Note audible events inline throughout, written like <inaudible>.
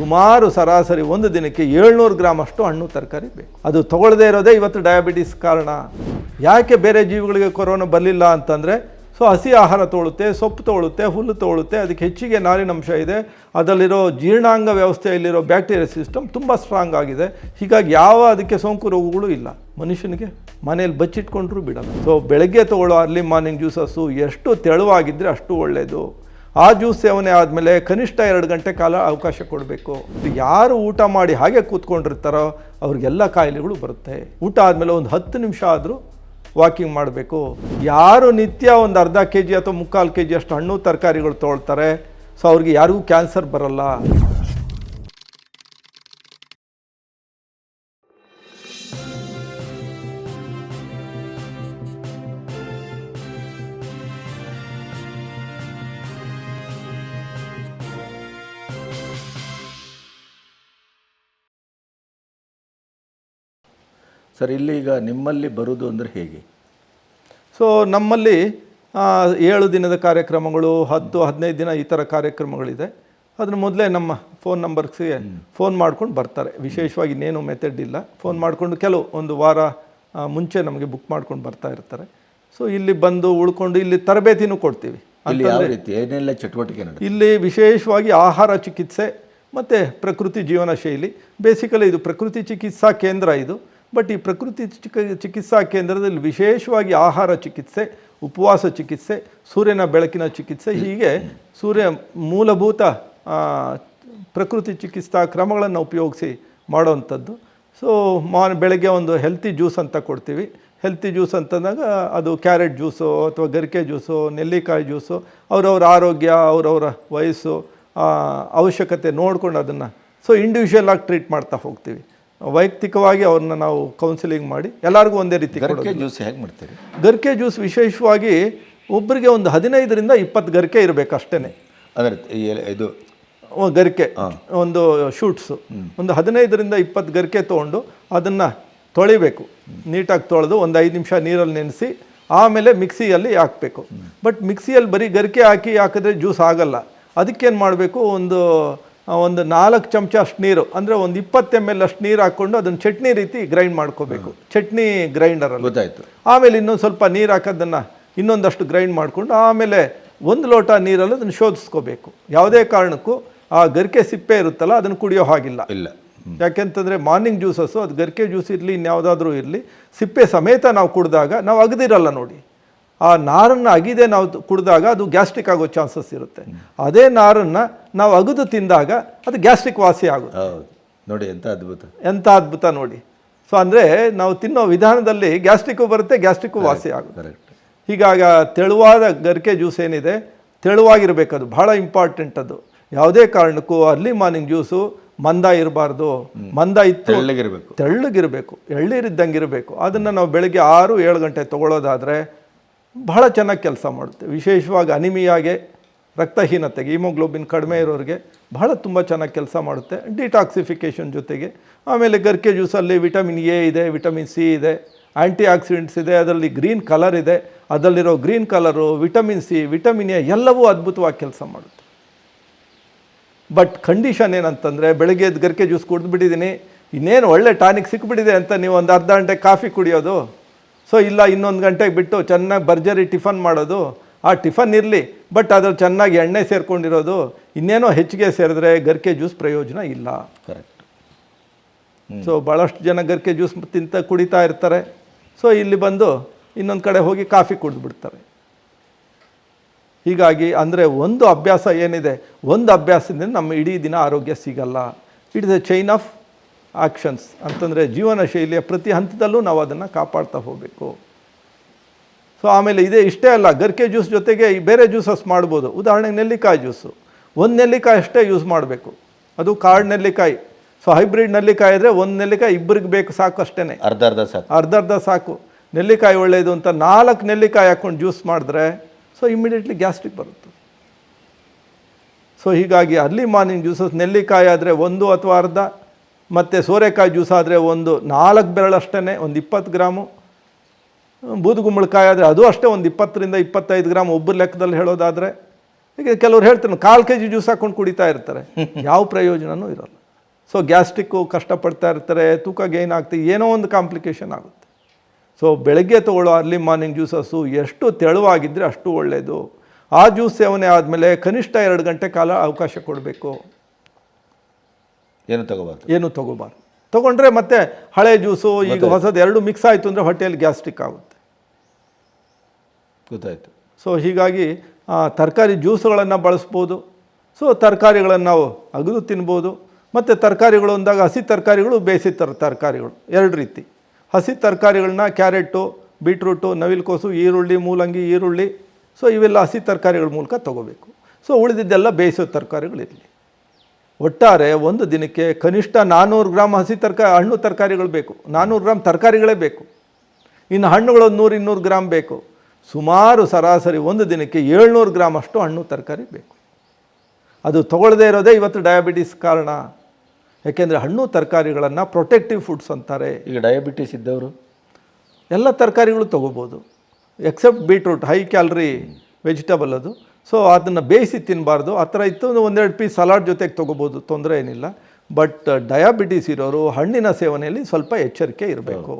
ಸುಮಾರು ಸರಾಸರಿ ಒಂದು ದಿನಕ್ಕೆ ಏಳ್ನೂರು ಗ್ರಾಮ್ ಅಷ್ಟು ಹಣ್ಣು ತರಕಾರಿ ಬೇಕು. ಅದು ತಗೊಳ್ಳದೇ ಇರೋದೇ ಇವತ್ತು ಡಯಾಬಿಟಿಸ್ ಕಾರಣ. ಯಾಕೆ ಬೇರೆ ಜೀವಿಗಳಿಗೆ ಕೊರೋನಾ ಬರಲಿಲ್ಲ ಅಂತಂದರೆ, ಸೊ ಹಸಿ ಆಹಾರ ತೊಳುತ್ತೆ, ಸೊಪ್ಪು ತೊಳುತ್ತೆ, ಹುಲ್ಲು ತೊಳುತ್ತೆ, ಅದಕ್ಕೆ ಹೆಚ್ಚಿಗೆ ನಾರಿನಂಶ ಇದೆ. ಅದರಲ್ಲಿರೋ ಜೀರ್ಣಾಂಗ ವ್ಯವಸ್ಥೆಯಲ್ಲಿರೋ ಬ್ಯಾಕ್ಟೀರಿಯಾ ಸಿಸ್ಟಮ್ ತುಂಬ ಸ್ಟ್ರಾಂಗ್ ಆಗಿದೆ. ಹೀಗಾಗಿ ಯಾವ ಅದಕ್ಕೆ ಸೋಂಕು ರೋಗಗಳು ಇಲ್ಲ. ಮನುಷ್ಯನಿಗೆ ಮನೇಲಿ ಬಚ್ಚಿಟ್ಕೊಂಡ್ರೂ ಬಿಡಲ್ಲ. ಸೊ ಬೆಳಗ್ಗೆ ತೊಗೊಳ್ಳೋ ಅರ್ಲಿ ಮಾರ್ನಿಂಗ್ ಜ್ಯೂಸಸ್ಸು ಎಷ್ಟು ತೆಳುವಾಗಿದ್ದರೆ ಅಷ್ಟು ಒಳ್ಳೆಯದು ಆ ಜ್ಯೂಸ್ ಸೇವನೆ ಆದಮೇಲೆ ಕನಿಷ್ಠ ಎರಡು ಗಂಟೆ ಕಾಲ ಅವಕಾಶ ಕೊಡಬೇಕು. ಯಾರು ಊಟ ಮಾಡಿ ಹಾಗೆ ಕೂತ್ಕೊಂಡಿರ್ತಾರೋ ಅವ್ರಿಗೆಲ್ಲ ಕಾಯಿಲೆಗಳು ಬರುತ್ತೆ. ಊಟ ಆದಮೇಲೆ ಒಂದು ಹತ್ತು ನಿಮಿಷ ಆದರೂ ವಾಕಿಂಗ್ ಮಾಡಬೇಕು. ಯಾರು ನಿತ್ಯ ಒಂದು ಅರ್ಧ ಕೆ ಜಿ ಅಥವಾ ಮುಕ್ಕಾಲು ಕೆ ಜಿ ಅಷ್ಟು ಹಣ್ಣು ತರಕಾರಿಗಳು ತೊಗೊಳ್ತಾರೆ. ಸೊ ಅವ್ರಿಗೆ ಯಾರಿಗೂ ಕ್ಯಾನ್ಸರ್ ಬರಲ್ಲ. ಸರ್ ಇಲ್ಲಿ ಈಗ ನಿಮ್ಮಲ್ಲಿ ಬರೋದು ಅಂದರೆ ಹೇಗೆ? ಸೊ ನಮ್ಮಲ್ಲಿ ಏಳು ದಿನದ ಕಾರ್ಯಕ್ರಮಗಳು ಹತ್ತು ಹದಿನೈದು ದಿನ ಈ ಥರ ಕಾರ್ಯಕ್ರಮಗಳಿದೆ. ಅದನ್ನ ಮೊದಲೇ ನಮ್ಮ ಫೋನ್ ನಂಬರ್ಸ್ಗೆ ಫೋನ್ ಮಾಡ್ಕೊಂಡು ಬರ್ತಾರೆ. ವಿಶೇಷವಾಗಿ ಇನ್ನೇನು ಮೆಥಡ್ ಇಲ್ಲ. ಫೋನ್ ಮಾಡಿಕೊಂಡು ಕೆಲವು ಒಂದು ವಾರ ಮುಂಚೆ ನಮಗೆ ಬುಕ್ ಮಾಡ್ಕೊಂಡು ಬರ್ತಾ ಇರ್ತಾರೆ. ಸೊ ಇಲ್ಲಿ ಬಂದು ಉಳ್ಕೊಂಡು ಇಲ್ಲಿ ತರಬೇತಿನೂ ಕೊಡ್ತೀವಿ. ಇಲ್ಲಿ ಯಾವ ರೀತಿ? ಏನೆಲ್ಲ ಚಟುವಟಿಕೆ ಇಲ್ಲಿ ವಿಶೇಷವಾಗಿ ಆಹಾರ ಚಿಕಿತ್ಸೆ ಮತ್ತು ಪ್ರಕೃತಿ ಜೀವನ ಶೈಲಿ. ಬೇಸಿಕಲಿ ಇದು ಪ್ರಕೃತಿ ಚಿಕಿತ್ಸಾ ಕೇಂದ್ರ ಇದು. ಬಟ್ ಈ ಪ್ರಕೃತಿ ಚಿಕ ಚಿಕಿತ್ಸಾ ಕೇಂದ್ರದಲ್ಲಿ ವಿಶೇಷವಾಗಿ ಆಹಾರ ಚಿಕಿತ್ಸೆ, ಉಪವಾಸ ಚಿಕಿತ್ಸೆ, ಸೂರ್ಯನ ಬೆಳಕಿನ ಚಿಕಿತ್ಸೆ, ಹೀಗೆ ಸೂರ್ಯ ಮೂಲಭೂತ ಪ್ರಕೃತಿ ಚಿಕಿತ್ಸಾ ಕ್ರಮಗಳನ್ನು ಉಪಯೋಗಿಸಿ ಮಾಡೋವಂಥದ್ದು. ಸೊ ಮಾ ಬೆಳಗ್ಗೆ ಒಂದು ಹೆಲ್ತಿ ಜ್ಯೂಸ್ ಅಂತ ಕೊಡ್ತೀವಿ. ಹೆಲ್ತಿ ಜ್ಯೂಸ್ ಅಂತಂದಾಗ ಅದು ಕ್ಯಾರೆಟ್ ಜ್ಯೂಸು ಅಥವಾ ಗರಿಕೆ ಜ್ಯೂಸು ನೆಲ್ಲಿಕಾಯಿ ಜ್ಯೂಸು ಅವರವ್ರ ಆರೋಗ್ಯ, ಅವರವರ ವಯಸ್ಸು ಅವಶ್ಯಕತೆ ನೋಡ್ಕೊಂಡು ಅದನ್ನು. ಸೊ ಇಂಡಿವಿಜುವಲ್ ಆಗಿ ಟ್ರೀಟ್ ಮಾಡ್ತಾ ಹೋಗ್ತೀವಿ. ವೈಯಕ್ತಿಕವಾಗಿ ಅವ್ರನ್ನ ನಾವು ಕೌನ್ಸಿಲಿಂಗ್ ಮಾಡಿ ಎಲ್ಲರಿಗೂ ಒಂದೇ ರೀತಿ. ಗರಿಕೆ ಜ್ಯೂಸ್ ಹೇಗೆ ಮಾಡ್ತೀರಿ? ಗರಿಕೆ ಜ್ಯೂಸ್ ವಿಶೇಷವಾಗಿ ಒಬ್ಬರಿಗೆ ಒಂದು ಹದಿನೈದರಿಂದ ಇಪ್ಪತ್ತು ಗರಿಕೆ ಇರಬೇಕು ಅಷ್ಟೇ ಅಂದರೆ ಇದು ಗರಿಕೆ ಒಂದು ಶೂಟ್ಸು ಒಂದು ಹದಿನೈದರಿಂದ ಇಪ್ಪತ್ತು ಗರಿಕೆ ತೊಗೊಂಡು ಅದನ್ನು ತೊಳಿಬೇಕು. ನೀಟಾಗಿ ತೊಳೆದು ಒಂದು ಐದು ನಿಮಿಷ ನೀರಲ್ಲಿ ನೆನೆಸಿ ಆಮೇಲೆ ಮಿಕ್ಸಿಯಲ್ಲಿ ಹಾಕಬೇಕು. ಬಟ್ ಮಿಕ್ಸಿಯಲ್ಲಿ ಬರೀ ಗರಿಕೆ ಹಾಕಿ ಹಾಕಿದ್ರೆ ಜ್ಯೂಸ್ ಆಗಲ್ಲ. ಅದಕ್ಕೇನು ಮಾಡಬೇಕು? ಒಂದು ಒಂದು ನಾಲ್ಕು ಚಮಚ ಅಷ್ಟು ನೀರು ಅಂದರೆ ಒಂದು ಇಪ್ಪತ್ತು ಎಂ ಎಲ್ ಅಷ್ಟು ನೀರು ಹಾಕ್ಕೊಂಡು ಅದನ್ನು ಚಟ್ನಿ ರೀತಿ ಗ್ರೈಂಡ್ ಮಾಡ್ಕೋಬೇಕು. ಚಟ್ನಿ ಗ್ರೈಂಡರಲ್ಲಿ ಗೊತ್ತಾಯ್ತು. ಆಮೇಲೆ ಇನ್ನೊಂದು ಸ್ವಲ್ಪ ನೀರು ಹಾಕೋದನ್ನು ಇನ್ನೊಂದಷ್ಟು ಗ್ರೈಂಡ್ ಮಾಡಿಕೊಂಡು ಆಮೇಲೆ ಒಂದು ಲೋಟ ನೀರಲ್ಲಿ ಅದನ್ನು ಶೋಧಿಸ್ಕೋಬೇಕು. ಯಾವುದೇ ಕಾರಣಕ್ಕೂ ಆ ಗರಿಕೆ ಸಿಪ್ಪೆ ಇರುತ್ತಲ್ಲ ಅದನ್ನು ಕುಡಿಯೋ ಹಾಗಿಲ್ಲ. ಇಲ್ಲ. ಯಾಕೆಂತಂದರೆ ಮಾರ್ನಿಂಗ್ ಜ್ಯೂಸಸ್ಸು ಅದು ಗರಿಕೆ ಜ್ಯೂಸ್ ಇರಲಿ ಇನ್ಯಾವುದಾದ್ರೂ ಇರಲಿ ಸಿಪ್ಪೆ ಸಮೇತ ನಾವು ಕುಡಿದಾಗ ನಾವು ಅಗದಿರಲ್ಲ ನೋಡಿ. ಆ ನಾರನ್ನು ಅಗಿದೆ ನಾವು ಕುಡಿದಾಗ ಅದು ಗ್ಯಾಸ್ಟ್ರಿಕ್ ಆಗೋ ಚಾನ್ಸಸ್ ಇರುತ್ತೆ. ಅದೇ ನಾರನ್ನು ನಾವು ಅಗದು ತಿಂದಾಗ ಅದು ಗ್ಯಾಸ್ಟ್ರಿಕ್ ವಾಸಿ ಆಗುತ್ತೆ. ನೋಡಿ ಎಂಥ ಅದ್ಭುತ. ಎಂಥ ಅದ್ಭುತ ನೋಡಿ. ಸೊ ಅಂದರೆ ನಾವು ತಿನ್ನೋ ವಿಧಾನದಲ್ಲಿ ಗ್ಯಾಸ್ಟ್ರಿಕ್ಕು ಬರುತ್ತೆ ಗ್ಯಾಸ್ಟ್ರಿಕ್ಕು ವಾಸಿ ಆಗುತ್ತೆ. ಕರೆಕ್ಟ್ ಹೀಗಾಗಿ ತೆಳುವಾದ ಗರಿಕೆ ಜ್ಯೂಸ್ ಏನಿದೆ ತೆಳುವಾಗಿರಬೇಕು ಅದು ಬಹಳ ಇಂಪಾರ್ಟೆಂಟ್ ಅದು. ಯಾವುದೇ ಕಾರಣಕ್ಕೂ ಅರ್ಲಿ ಮಾರ್ನಿಂಗ್ ಜ್ಯೂಸು ಮಂದ ಇರಬಾರ್ದು. ಮಂದ ಇತ್ತು ತೆಳ್ಳಗಿರಬೇಕು. ತೆಳ್ಳಗಿರಬೇಕು. ಎಳ್ಳೀರಿದ್ದಂಗೆ ಇರಬೇಕು ಅದನ್ನು ನಾವು ಬೆಳಗ್ಗೆ ಆರು ಏಳು ಗಂಟೆ ತೊಗೊಳೋದಾದರೆ ಬಹಳ ಚೆನ್ನಾಗಿ ಕೆಲಸ ಮಾಡುತ್ತೆ. ವಿಶೇಷವಾಗಿ ಅನಿಮಿಯಾಗೆ ರಕ್ತಹೀನತೆಗೆ, ಹಿಮೋಗ್ಲೋಬಿನ್ ಕಡಿಮೆ ಇರೋರಿಗೆ ಬಹಳ ತುಂಬ ಚೆನ್ನಾಗಿ ಕೆಲಸ ಮಾಡುತ್ತೆ. ಡಿಟಾಕ್ಸಿಫಿಕೇಷನ್ ಜೊತೆಗೆ ಆಮೇಲೆ ಗರ್ಕೆ ಜ್ಯೂಸಲ್ಲಿ ವಿಟಮಿನ್ ಎ ಇದೆ, ವಿಟಮಿನ್ ಸಿ ಇದೆ ಆ್ಯಂಟಿ ಆಕ್ಸಿಡೆಂಟ್ಸ್ ಇದೆ, ಅದರಲ್ಲಿ ಗ್ರೀನ್ ಕಲರ್ ಇದೆ, ಅದರಲ್ಲಿರೋ green colour, vitamin C, vitamin A ಎಲ್ಲವೂ ಅದ್ಭುತವಾಗಿ ಕೆಲಸ ಮಾಡುತ್ತೆ. ಬಟ್ ಕಂಡೀಷನ್ ಏನಂತಂದರೆ ಬೆಳಗ್ಗೆ ಎದ್ದು ಗರ್ಕೆ ಜ್ಯೂಸ್ ಕುಡಿದ್ಬಿಟ್ಟಿದ್ದೀನಿ ಇನ್ನೇನು ಒಳ್ಳೆ ಟಾನಿಕ್ ಸಿಕ್ಬಿಟ್ಟಿದೆ ಅಂತ ನೀವು ಒಂದು ಅರ್ಧ ಗಂಟೆ ಕಾಫಿ ಕುಡಿಯೋದು ಸೊ ಇಲ್ಲ ಇನ್ನೊಂದು ಗಂಟೆಗೆ ಬಿಟ್ಟು ಚೆನ್ನಾಗಿ ಭರ್ಜರಿ ಟಿಫನ್ ಮಾಡೋದು ಆ ಟಿಫನ್ ಇರಲಿ ಬಟ್ ಅದ್ರಲ್ಲಿ ಚೆನ್ನಾಗಿ ಎಣ್ಣೆ ಸೇರ್ಕೊಂಡಿರೋದು ಇನ್ನೇನೋ ಹೆಚ್ಚಿಗೆ ಸೇರಿದ್ರೆ ಗರ್ಕೆ ಜ್ಯೂಸ್ ಪ್ರಯೋಜನ ಇಲ್ಲ. ಕರೆಕ್ಟ್ ಸೊ ಭಾಳಷ್ಟು ಜನ ಗರ್ಕೆ ಜ್ಯೂಸ್ ತಿಂತ ಕುಡಿತಾ ಇರ್ತಾರೆ. ಸೊ ಇಲ್ಲಿ ಬಂದು ಇನ್ನೊಂದು ಕಡೆ ಹೋಗಿ ಕಾಫಿ ಕುಡಿದ್ಬಿಡ್ತಾರೆ ಹೀಗಾಗಿ ಅಂದರೆ ಒಂದು ಅಭ್ಯಾಸ ಏನಿದೆ? ಒಂದು ಅಭ್ಯಾಸದಿಂದ ನಮ್ಮ ಇಡೀ ದಿನ ಆರೋಗ್ಯ ಸಿಗಲ್ಲ. It is a chain of actions ಅಂತಂದರೆ ಜೀವನ ಶೈಲಿಯ ಪ್ರತಿ ಹಂತದಲ್ಲೂ ನಾವು ಅದನ್ನು ಕಾಪಾಡ್ತಾ ಹೋಗಬೇಕು. ಸೊ ಆಮೇಲೆ ಇದೇ ಇಷ್ಟೇ ಅಲ್ಲ ಗರ್ಕೆ ಜ್ಯೂಸ್ ಜೊತೆಗೆ ಬೇರೆ ಜ್ಯೂಸಸ್ ಮಾಡ್ಬೋದು. ಉದಾಹರಣೆಗೆ ನೆಲ್ಲಿಕಾಯಿ ಜ್ಯೂಸು. ಒಂದು ನೆಲ್ಲಿಕಾಯಿ ಅಷ್ಟೇ ಯೂಸ್ ಮಾಡಬೇಕು. ಅದು ಕಾಡು ನೆಲ್ಲಿಕಾಯಿ. ಸೊ ಹೈಬ್ರಿಡ್ ನೆಲ್ಲಿಕಾಯಿ ಆದರೆ ಒಂದು ನೆಲ್ಲಿಕಾಯಿ ಇಬ್ಬರಿಗೆ ಬೇಕು ಸಾಕು ಅಷ್ಟೇ ಅರ್ಧ ಅರ್ಧ ಸಾಕು. ಅರ್ಧ ಅರ್ಧ ಸಾಕು. ನೆಲ್ಲಿಕಾಯಿ ಒಳ್ಳೆಯದು ಅಂತ ನಾಲ್ಕು ನೆಲ್ಲಿಕಾಯಿ ಹಾಕ್ಕೊಂಡು ಜ್ಯೂಸ್ ಮಾಡಿದ್ರೆ ಸೊ ಇಮಿಡಿಯೇಟ್ಲಿ ಗ್ಯಾಸ್ಟ್ರಿಕ್ ಬರುತ್ತೆ. ಸೊ ಹೀಗಾಗಿ ಅರ್ಲಿ ಮಾರ್ನಿಂಗ್ ಜ್ಯೂಸಸ್ ನೆಲ್ಲಿಕಾಯಿ ಆದರೆ ಒಂದು ಅಥವಾ ಅರ್ಧ ಮತ್ತು ಸೋರೆಕಾಯಿ ಜ್ಯೂಸ್ ಆದರೆ ಒಂದು ನಾಲ್ಕು ಬೆರಳಷ್ಟೇ ಒಂದು ಇಪ್ಪತ್ತು ಗ್ರಾಮು. ಬೂದುಗುಂಬಳಕಾಯಿ ಆದರೆ ಅದು ಅಷ್ಟೇ ಒಂದು ಇಪ್ಪತ್ತರಿಂದ ಇಪ್ಪತ್ತೈದು ಗ್ರಾಮ್. ಒಬ್ಬರು ಲೆಕ್ಕದಲ್ಲಿ ಹೇಳೋದಾದರೆ ಈಗ ಕೆಲವ್ರು ಹೇಳ್ತಾರೆ ಕಾಲು ಕೆ ಜಿ ಜ್ಯೂಸ್ ಹಾಕ್ಕೊಂಡು ಕುಡಿತಾ ಇರ್ತಾರೆ. <laughs> ಯಾವ ಪ್ರಯೋಜನವೂ ಇರೋಲ್ಲ. ಸೊ ಗ್ಯಾಸ್ಟ್ರಿಕ್ಕು ಕಷ್ಟಪಡ್ತಾ ಇರ್ತಾರೆ ತೂಕ ಗೇನ್ ಆಗ್ತದೆ ಏನೋ ಒಂದು ಕಾಂಪ್ಲಿಕೇಶನ್ ಆಗುತ್ತೆ. ಸೊ ಬೆಳಗ್ಗೆ ತೊಗೊಳ್ಳೋ ಅರ್ಲಿ ಮಾರ್ನಿಂಗ್ ಜ್ಯೂಸಸ್ಸು ಎಷ್ಟು ತೆಳುವಾಗಿದ್ದರೆ ಅಷ್ಟು ಒಳ್ಳೆಯದು ಆ ಜ್ಯೂಸ್ ಸೇವನೆ ಆದಮೇಲೆ ಕನಿಷ್ಠ ಎರಡು ಗಂಟೆ ಕಾಲ ಅವಕಾಶ ಕೊಡಬೇಕು. ಏನು ತಗೋಬಾರ್ದು? ಏನು ತಗೋಬಾರ್ದು. ತಗೊಂಡ್ರೆ ಮತ್ತೆ ಹಳೆ ಜ್ಯೂಸು ಈಗ ಹೊಸದು ಎರಡು ಮಿಕ್ಸ್ ಆಯಿತು ಅಂದರೆ ಹೊಟ್ಟೆಯಲ್ಲಿ ಗ್ಯಾಸ್ಟ್ರಿಕ್ ಆಗುತ್ತೆ. ಗೊತ್ತಾಯಿತು. ಸೊ ಹೀಗಾಗಿ ತರಕಾರಿ ಜ್ಯೂಸುಗಳನ್ನು ಬಳಸ್ಬೋದು. ಸೊ ತರಕಾರಿಗಳನ್ನು ನಾವು ಅಗದು ತಿನ್ಬೋದು. ಮತ್ತು ತರಕಾರಿಗಳು ಅಂದಾಗ ಹಸಿ ತರಕಾರಿಗಳು ಬೇಸಿ ತರ ತರಕಾರಿಗಳು ಎರಡು ರೀತಿ. ಹಸಿ ತರಕಾರಿಗಳನ್ನ ಕ್ಯಾರೆಟು ಬೀಟ್ರೂಟು ನವಿಲುಕೋಸು ಈರುಳ್ಳಿ ಮೂಲಂಗಿ ಈರುಳ್ಳಿ. ಸೊ ಇವೆಲ್ಲ ಹಸಿ ತರಕಾರಿಗಳ ಮೂಲಕ ತಗೋಬೇಕು. ಸೊ ಉಳಿದಿದ್ದೆಲ್ಲ ಬೇಯಿಸೋ ತರಕಾರಿಗಳಿರಲಿ. ಒಟ್ಟಾರೆ ಒಂದು ದಿನಕ್ಕೆ ಕನಿಷ್ಠ ನಾನ್ನೂರು ಗ್ರಾಮ್ ಹಸಿ ತರಕ ಹಣ್ಣು ತರಕಾರಿಗಳು ಬೇಕು. ನಾನ್ನೂರು ಗ್ರಾಮ್ ತರಕಾರಿಗಳೇ ಬೇಕು. ಇನ್ನು ಹಣ್ಣುಗಳು ಒಂದು ನೂರು ಇನ್ನೂರು ಗ್ರಾಮ್ ಬೇಕು. ಸುಮಾರು ಸರಾಸರಿ ಒಂದು ದಿನಕ್ಕೆ ಏಳ್ನೂರು ಗ್ರಾಮ್ ಅಷ್ಟು ಹಣ್ಣು ತರಕಾರಿ ಬೇಕು. ಅದು ತಗೊಳ್ಳದೇ ಇರೋದೇ ಇವತ್ತು ಡಯಾಬಿಟಿಸ್ ಕಾರಣ. ಯಾಕೆಂದರೆ ಹಣ್ಣು ತರಕಾರಿಗಳನ್ನು ಪ್ರೊಟೆಕ್ಟಿವ್ ಫುಡ್ಸ್ ಅಂತಾರೆ. ಈಗ ಡಯಾಬಿಟಿಸ್ ಇದ್ದವರು? ಎಲ್ಲ ತರಕಾರಿಗಳು ತೊಗೋಬೋದು. Except beetroot high calorie vegetable ಅದು. ಸೊ ಅದನ್ನು ಬೇಯಿಸಿ ತಿನ್ನಬಾರ್ದು ಆ ಥರ ಇತ್ತು. ಒಂದೆರಡು ಪೀಸ್ ಸಲಾಡ್ ಜೊತೆಗೆ ತೊಗೋಬೋದು. ತೊಂದರೆ ಏನಿಲ್ಲ. ಬಟ್ ಡಯಾಬಿಟಿಸ್ ಇರೋರು ಹಣ್ಣಿನ ಸೇವನೆಯಲ್ಲಿ ಸ್ವಲ್ಪ ಎಚ್ಚರಿಕೆ ಇರಬೇಕು.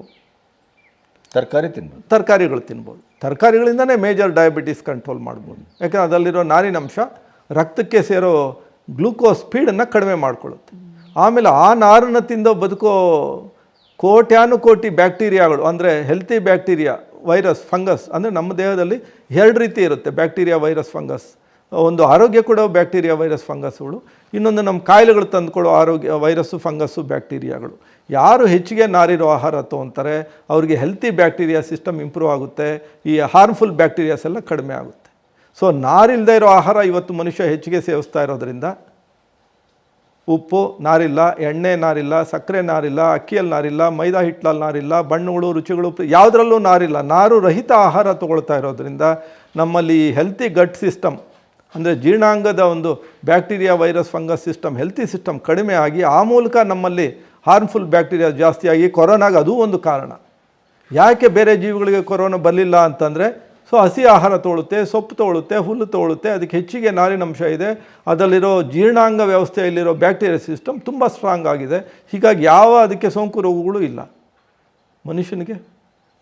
ತರಕಾರಿ ತಿನ್ಬೋದು. ತರಕಾರಿಗಳು ತಿನ್ಬೋದು. ತರಕಾರಿಗಳಿಂದನೇ ಮೇಜರ್ ಡಯಾಬಿಟಿಸ್ ಕಂಟ್ರೋಲ್ ಮಾಡ್ಬೋದು. ಯಾಕಂದ್ರೆ ಅದರಲ್ಲಿರೋ ನಾರಿನಂಶ ರಕ್ತಕ್ಕೆ ಸೇರೋ ಗ್ಲೂಕೋಸ್ ಸ್ಪೀಡನ್ನು ಕಡಿಮೆ ಮಾಡ್ಕೊಳ್ಳುತ್ತೆ. ಆಮೇಲೆ ಆ ನಾರನ್ನು ತಿಂದ ಬದುಕೋ ಕೋಟ್ಯಾನು ಕೋಟಿ ಬ್ಯಾಕ್ಟೀರಿಯಾಗಳು ಅಂದರೆ ಹೆಲ್ತಿ ಬ್ಯಾಕ್ಟೀರಿಯಾ ವೈರಸ್ ಫಂಗಸ್ ಅಂದರೆ ನಮ್ಮ ದೇಹದಲ್ಲಿ ಎರಡು ರೀತಿ ಇರುತ್ತೆ, ಬ್ಯಾಕ್ಟೀರಿಯಾ, ವೈರಸ್, ಫಂಗಸ್. ಒಂದು ಆರೋಗ್ಯ ಕೂಡ ಬ್ಯಾಕ್ಟೀರಿಯಾ, ವೈರಸ್ ಫಂಗಸ್ಗಳು ಇನ್ನೊಂದು ನಮ್ಮ ಕಾಯಿಲೆಗಳು ತಂದುಕೊಳ್ಳೋ ಆರೋಗ್ಯ, ವೈರಸ್ಸು, ಫಂಗಸ್ಸು, ಬ್ಯಾಕ್ಟೀರಿಯಾಗಳು. ಯಾರು ಹೆಚ್ಚಿಗೆ ನಾರಿರೋ ಆಹಾರ ತೊಗೊತಾರೆ, ಅವರಿಗೆ ಹೆಲ್ತಿ ಬ್ಯಾಕ್ಟೀರಿಯಾ ಸಿಸ್ಟಮ್ ಇಂಪ್ರೂವ್ ಆಗುತ್ತೆ, ಈ ಹಾರ್ಮ್ಫುಲ್ ಬ್ಯಾಕ್ಟೀರಿಯಾಸ್ ಎಲ್ಲ ಕಡಿಮೆ ಆಗುತ್ತೆ. ಸೊ ನಾರಿಲ್ಲದೆ ಇರೋ ಆಹಾರ ಇವತ್ತು ಮನುಷ್ಯ ಹೆಚ್ಚಿಗೆ ಸೇವಿಸ್ತಾ ಇರೋದ್ರಿಂದ ಉಪ್ಪು ನಾರಿಲ್ಲ, ಎಣ್ಣೆ ನಾರಿಲ್ಲ, ಸಕ್ಕರೆ ನಾರಿಲ್ಲ, ಅಕ್ಕಿಯಲ್ಲಿ ನಾರಿಲ್ಲ, ಮೈದಾ ಹಿಟ್ಟಲ್ಲಿ ನಾರಿಲ್ಲ ಬಣ್ಣಗಳು ರುಚಿಗಳು ಯಾವುದರಲ್ಲೂ ನಾರಿಲ್ಲ. ನಾರು ರಹಿತ ಆಹಾರ ತೊಗೊಳ್ತಾ ಇರೋದ್ರಿಂದ ನಮ್ಮಲ್ಲಿ ಹೆಲ್ತಿ ಗಟ್ ಸಿಸ್ಟಮ್ ಅಂದರೆ ಜೀರ್ಣಾಂಗದ ಒಂದು bacteria virus fungus system healthy system ಕಡಿಮೆ ಆಗಿ ಆ ಮೂಲಕ ನಮ್ಮಲ್ಲಿ ಹಾರ್ಮ್ಫುಲ್ ಬ್ಯಾಕ್ಟೀರಿಯಾ ಜಾಸ್ತಿಯಾಗಿ ಕೊರೋನಾಗೆ ಅದೂ ಒಂದು ಕಾರಣ. ಯಾಕೆ ಬೇರೆ ಜೀವಿಗಳಿಗೆ ಕೊರೋನಾ ಬರಲಿಲ್ಲ ಅಂತಂದರೆ ಸೊ ಹಸಿ ಆಹಾರ ತೋಳುತ್ತೆ ಸೊಪ್ಪು ತೋಳುತ್ತೆ ಹುಲ್ಲು ತೋಳುತ್ತೆ ಅದಕ್ಕೆ ಹೆಚ್ಚಿಗೆ ನಾರಿನಂಶ ಇದೆ. ಅದರಲ್ಲಿರೋ ಜೀರ್ಣಾಂಗ ವ್ಯವಸ್ಥೆಯಲ್ಲಿರೋ ಬ್ಯಾಕ್ಟೀರಿಯಾ ಸಿಸ್ಟಮ್ ತುಂಬ ಸ್ಟ್ರಾಂಗ್ ಆಗಿದೆ. ಹೀಗಾಗಿ ಯಾವ ಅದಕ್ಕೆ ಸೋಂಕು ರೋಗಗಳು ಇಲ್ಲ. ಮನುಷ್ಯನಿಗೆ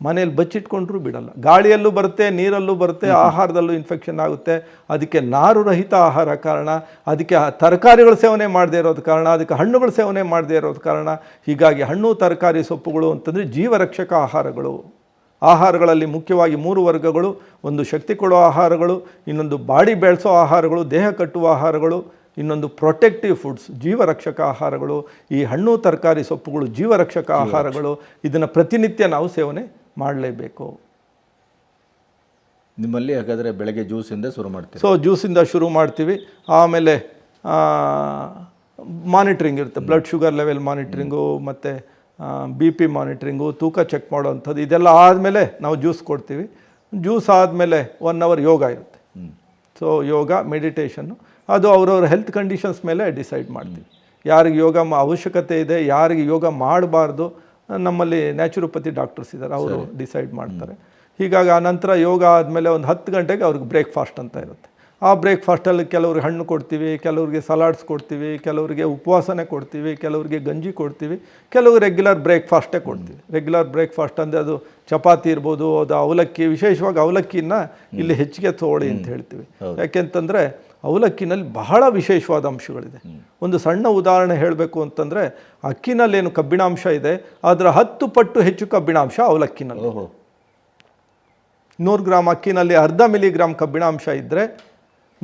ಮನೇಲಿ ಬಚ್ಚಿಟ್ಕೊಂಡ್ರೂ ಬಿಡಲ್ಲ. ಗಾಳಿಯಲ್ಲೂ ಬರುತ್ತೆ ನೀರಲ್ಲೂ ಬರುತ್ತೆ ಆಹಾರದಲ್ಲೂ ಇನ್ಫೆಕ್ಷನ್ ಆಗುತ್ತೆ. ಅದಕ್ಕೆ ನಾರು ರಹಿತ ಆಹಾರ ಕಾರಣ ಅದಕ್ಕೆ ತರಕಾರಿಗಳ ಸೇವನೆ ಮಾಡದೇ ಇರೋದು ಕಾರಣ ಅದಕ್ಕೆ ಹಣ್ಣುಗಳ ಸೇವನೆ ಮಾಡದೇ ಇರೋದು ಕಾರಣ. ಹೀಗಾಗಿ ಹಣ್ಣು ತರಕಾರಿ ಸೊಪ್ಪುಗಳು ಅಂತಂದರೆ ಜೀವರಕ್ಷಕ ಆಹಾರಗಳು. ಆಹಾರಗಳಲ್ಲಿ ಮುಖ್ಯವಾಗಿ ಮೂರು ವರ್ಗಗಳು ಒಂದು ಶಕ್ತಿ ಕೊಡೋ ಆಹಾರಗಳು ಇನ್ನೊಂದು ಬಾಡಿ ಬೆಳೆಸೋ ಆಹಾರಗಳು ದೇಹ ಕಟ್ಟುವ ಆಹಾರಗಳು ಇನ್ನೊಂದು ಪ್ರೊಟೆಕ್ಟಿವ್ ಫುಡ್ಸ್ ಜೀವರಕ್ಷಕ ಆಹಾರಗಳು ಈ ಹಣ್ಣು ತರಕಾರಿ ಸೊಪ್ಪುಗಳು ಜೀವರಕ್ಷಕ ಆಹಾರಗಳು ಇದನ್ನು ಪ್ರತಿನಿತ್ಯ ನಾವು ಸೇವನೆ ಮಾಡಲೇಬೇಕು. ನಿಮ್ಮಲ್ಲಿ ಹಾಗಾದರೆ ಬೆಳಗ್ಗೆ ಜ್ಯೂಸಿಂದ ಶುರು ಮಾಡ್ತೀವಿ ಸೊ ಜ್ಯೂಸಿಂದ ಶುರು ಮಾಡ್ತೀವಿ. ಆಮೇಲೆ ಮಾನಿಟ್ರಿಂಗ್ ಇರುತ್ತೆ ಬ್ಲಡ್ ಶುಗರ್ ಲೆವೆಲ್ ಮಾನಿಟ್ರಿಂಗು ಮತ್ತು ಬಿ ಪಿ ಮಾನಿಟ್ರಿಂಗು ತೂಕ ಚೆಕ್ ಮಾಡೋವಂಥದ್ದು ಇದೆಲ್ಲ ಆದಮೇಲೆ ನಾವು ಜ್ಯೂಸ್ ಕೊಡ್ತೀವಿ. ಜ್ಯೂಸ್ ಆದಮೇಲೆ ಒನ್ ಅವರ್ ಯೋಗ ಇರುತ್ತೆ. ಸೊ ಯೋಗ ಮೆಡಿಟೇಷನ್ನು ಅದು ಅವ್ರವ್ರ ಹೆಲ್ತ್ ಕಂಡೀಷನ್ಸ್ ಮೇಲೆ ಡಿಸೈಡ್ ಮಾಡ್ತೀವಿ. ಯಾರಿಗೆ ಯೋಗ ಅವಶ್ಯಕತೆ ಇದೆ ಯಾರಿಗೆ ಯೋಗ ಮಾಡಬಾರ್ದು ನಮ್ಮಲ್ಲಿ ನ್ಯಾಚುರೋಪತಿ ಡಾಕ್ಟರ್ಸ್ ಇದ್ದಾರೆ ಅವರು ಡಿಸೈಡ್ ಮಾಡ್ತಾರೆ. ಹೀಗಾಗಿ ಆ ನಂತರ ಯೋಗ ಆದಮೇಲೆ ಒಂದು ಹತ್ತು ಗಂಟೆಗೆ ಅವ್ರಿಗೆ ಬ್ರೇಕ್ಫಾಸ್ಟ್ ಅಂತ ಇರುತ್ತೆ. ಆ ಬ್ರೇಕ್ಫಾಸ್ಟಲ್ಲಿ ಕೆಲವ್ರಿಗೆ ಹಣ್ಣು ಕೊಡ್ತೀವಿ ಕೆಲವ್ರಿಗೆ ಸಲಾಡ್ಸ್ ಕೊಡ್ತೀವಿ ಕೆಲವರಿಗೆ ಉಪವಾಸನೇ ಕೊಡ್ತೀವಿ ಕೆಲವರಿಗೆ ಗಂಜಿ ಕೊಡ್ತೀವಿ ಕೆಲವು ರೆಗ್ಯುಲರ್ ಬ್ರೇಕ್ಫಾಸ್ಟೇ ಕೊಡ್ತೀವಿ. ರೆಗ್ಯುಲರ್ ಬ್ರೇಕ್ಫಾಸ್ಟ್ ಅಂದರೆ ಅದು ಚಪಾತಿ ಇರ್ಬೋದು ಅದು ಅವಲಕ್ಕಿ ವಿಶೇಷವಾಗಿ ಅವಲಕ್ಕಿನ ಇಲ್ಲಿ ಹೆಚ್ಚಿಗೆ ತಗೊಳ್ಳಿ ಅಂತ ಹೇಳ್ತೀವಿ. ಯಾಕೆಂತಂದರೆ ಅವಲಕ್ಕಿನಲ್ಲಿ ಬಹಳ ವಿಶೇಷವಾದ ಅಂಶಗಳಿದೆ. ಒಂದು ಸಣ್ಣ ಉದಾಹರಣೆ ಹೇಳಬೇಕು ಅಂತಂದರೆ ಅಕ್ಕಿನಲ್ಲೇನು ಕಬ್ಬಿಣಾಂಶ ಇದೆ ಅದರ ಹತ್ತು ಪಟ್ಟು ಹೆಚ್ಚು ಕಬ್ಬಿಣಾಂಶ ಅವಲಕ್ಕಿನಲ್ಲಿ. ನೂರು ಗ್ರಾಮ್ ಅಕ್ಕಿನಲ್ಲಿ ಅರ್ಧ ಮಿಲಿಗ್ರಾಮ್ ಕಬ್ಬಿಣಾಂಶ ಇದ್ದರೆ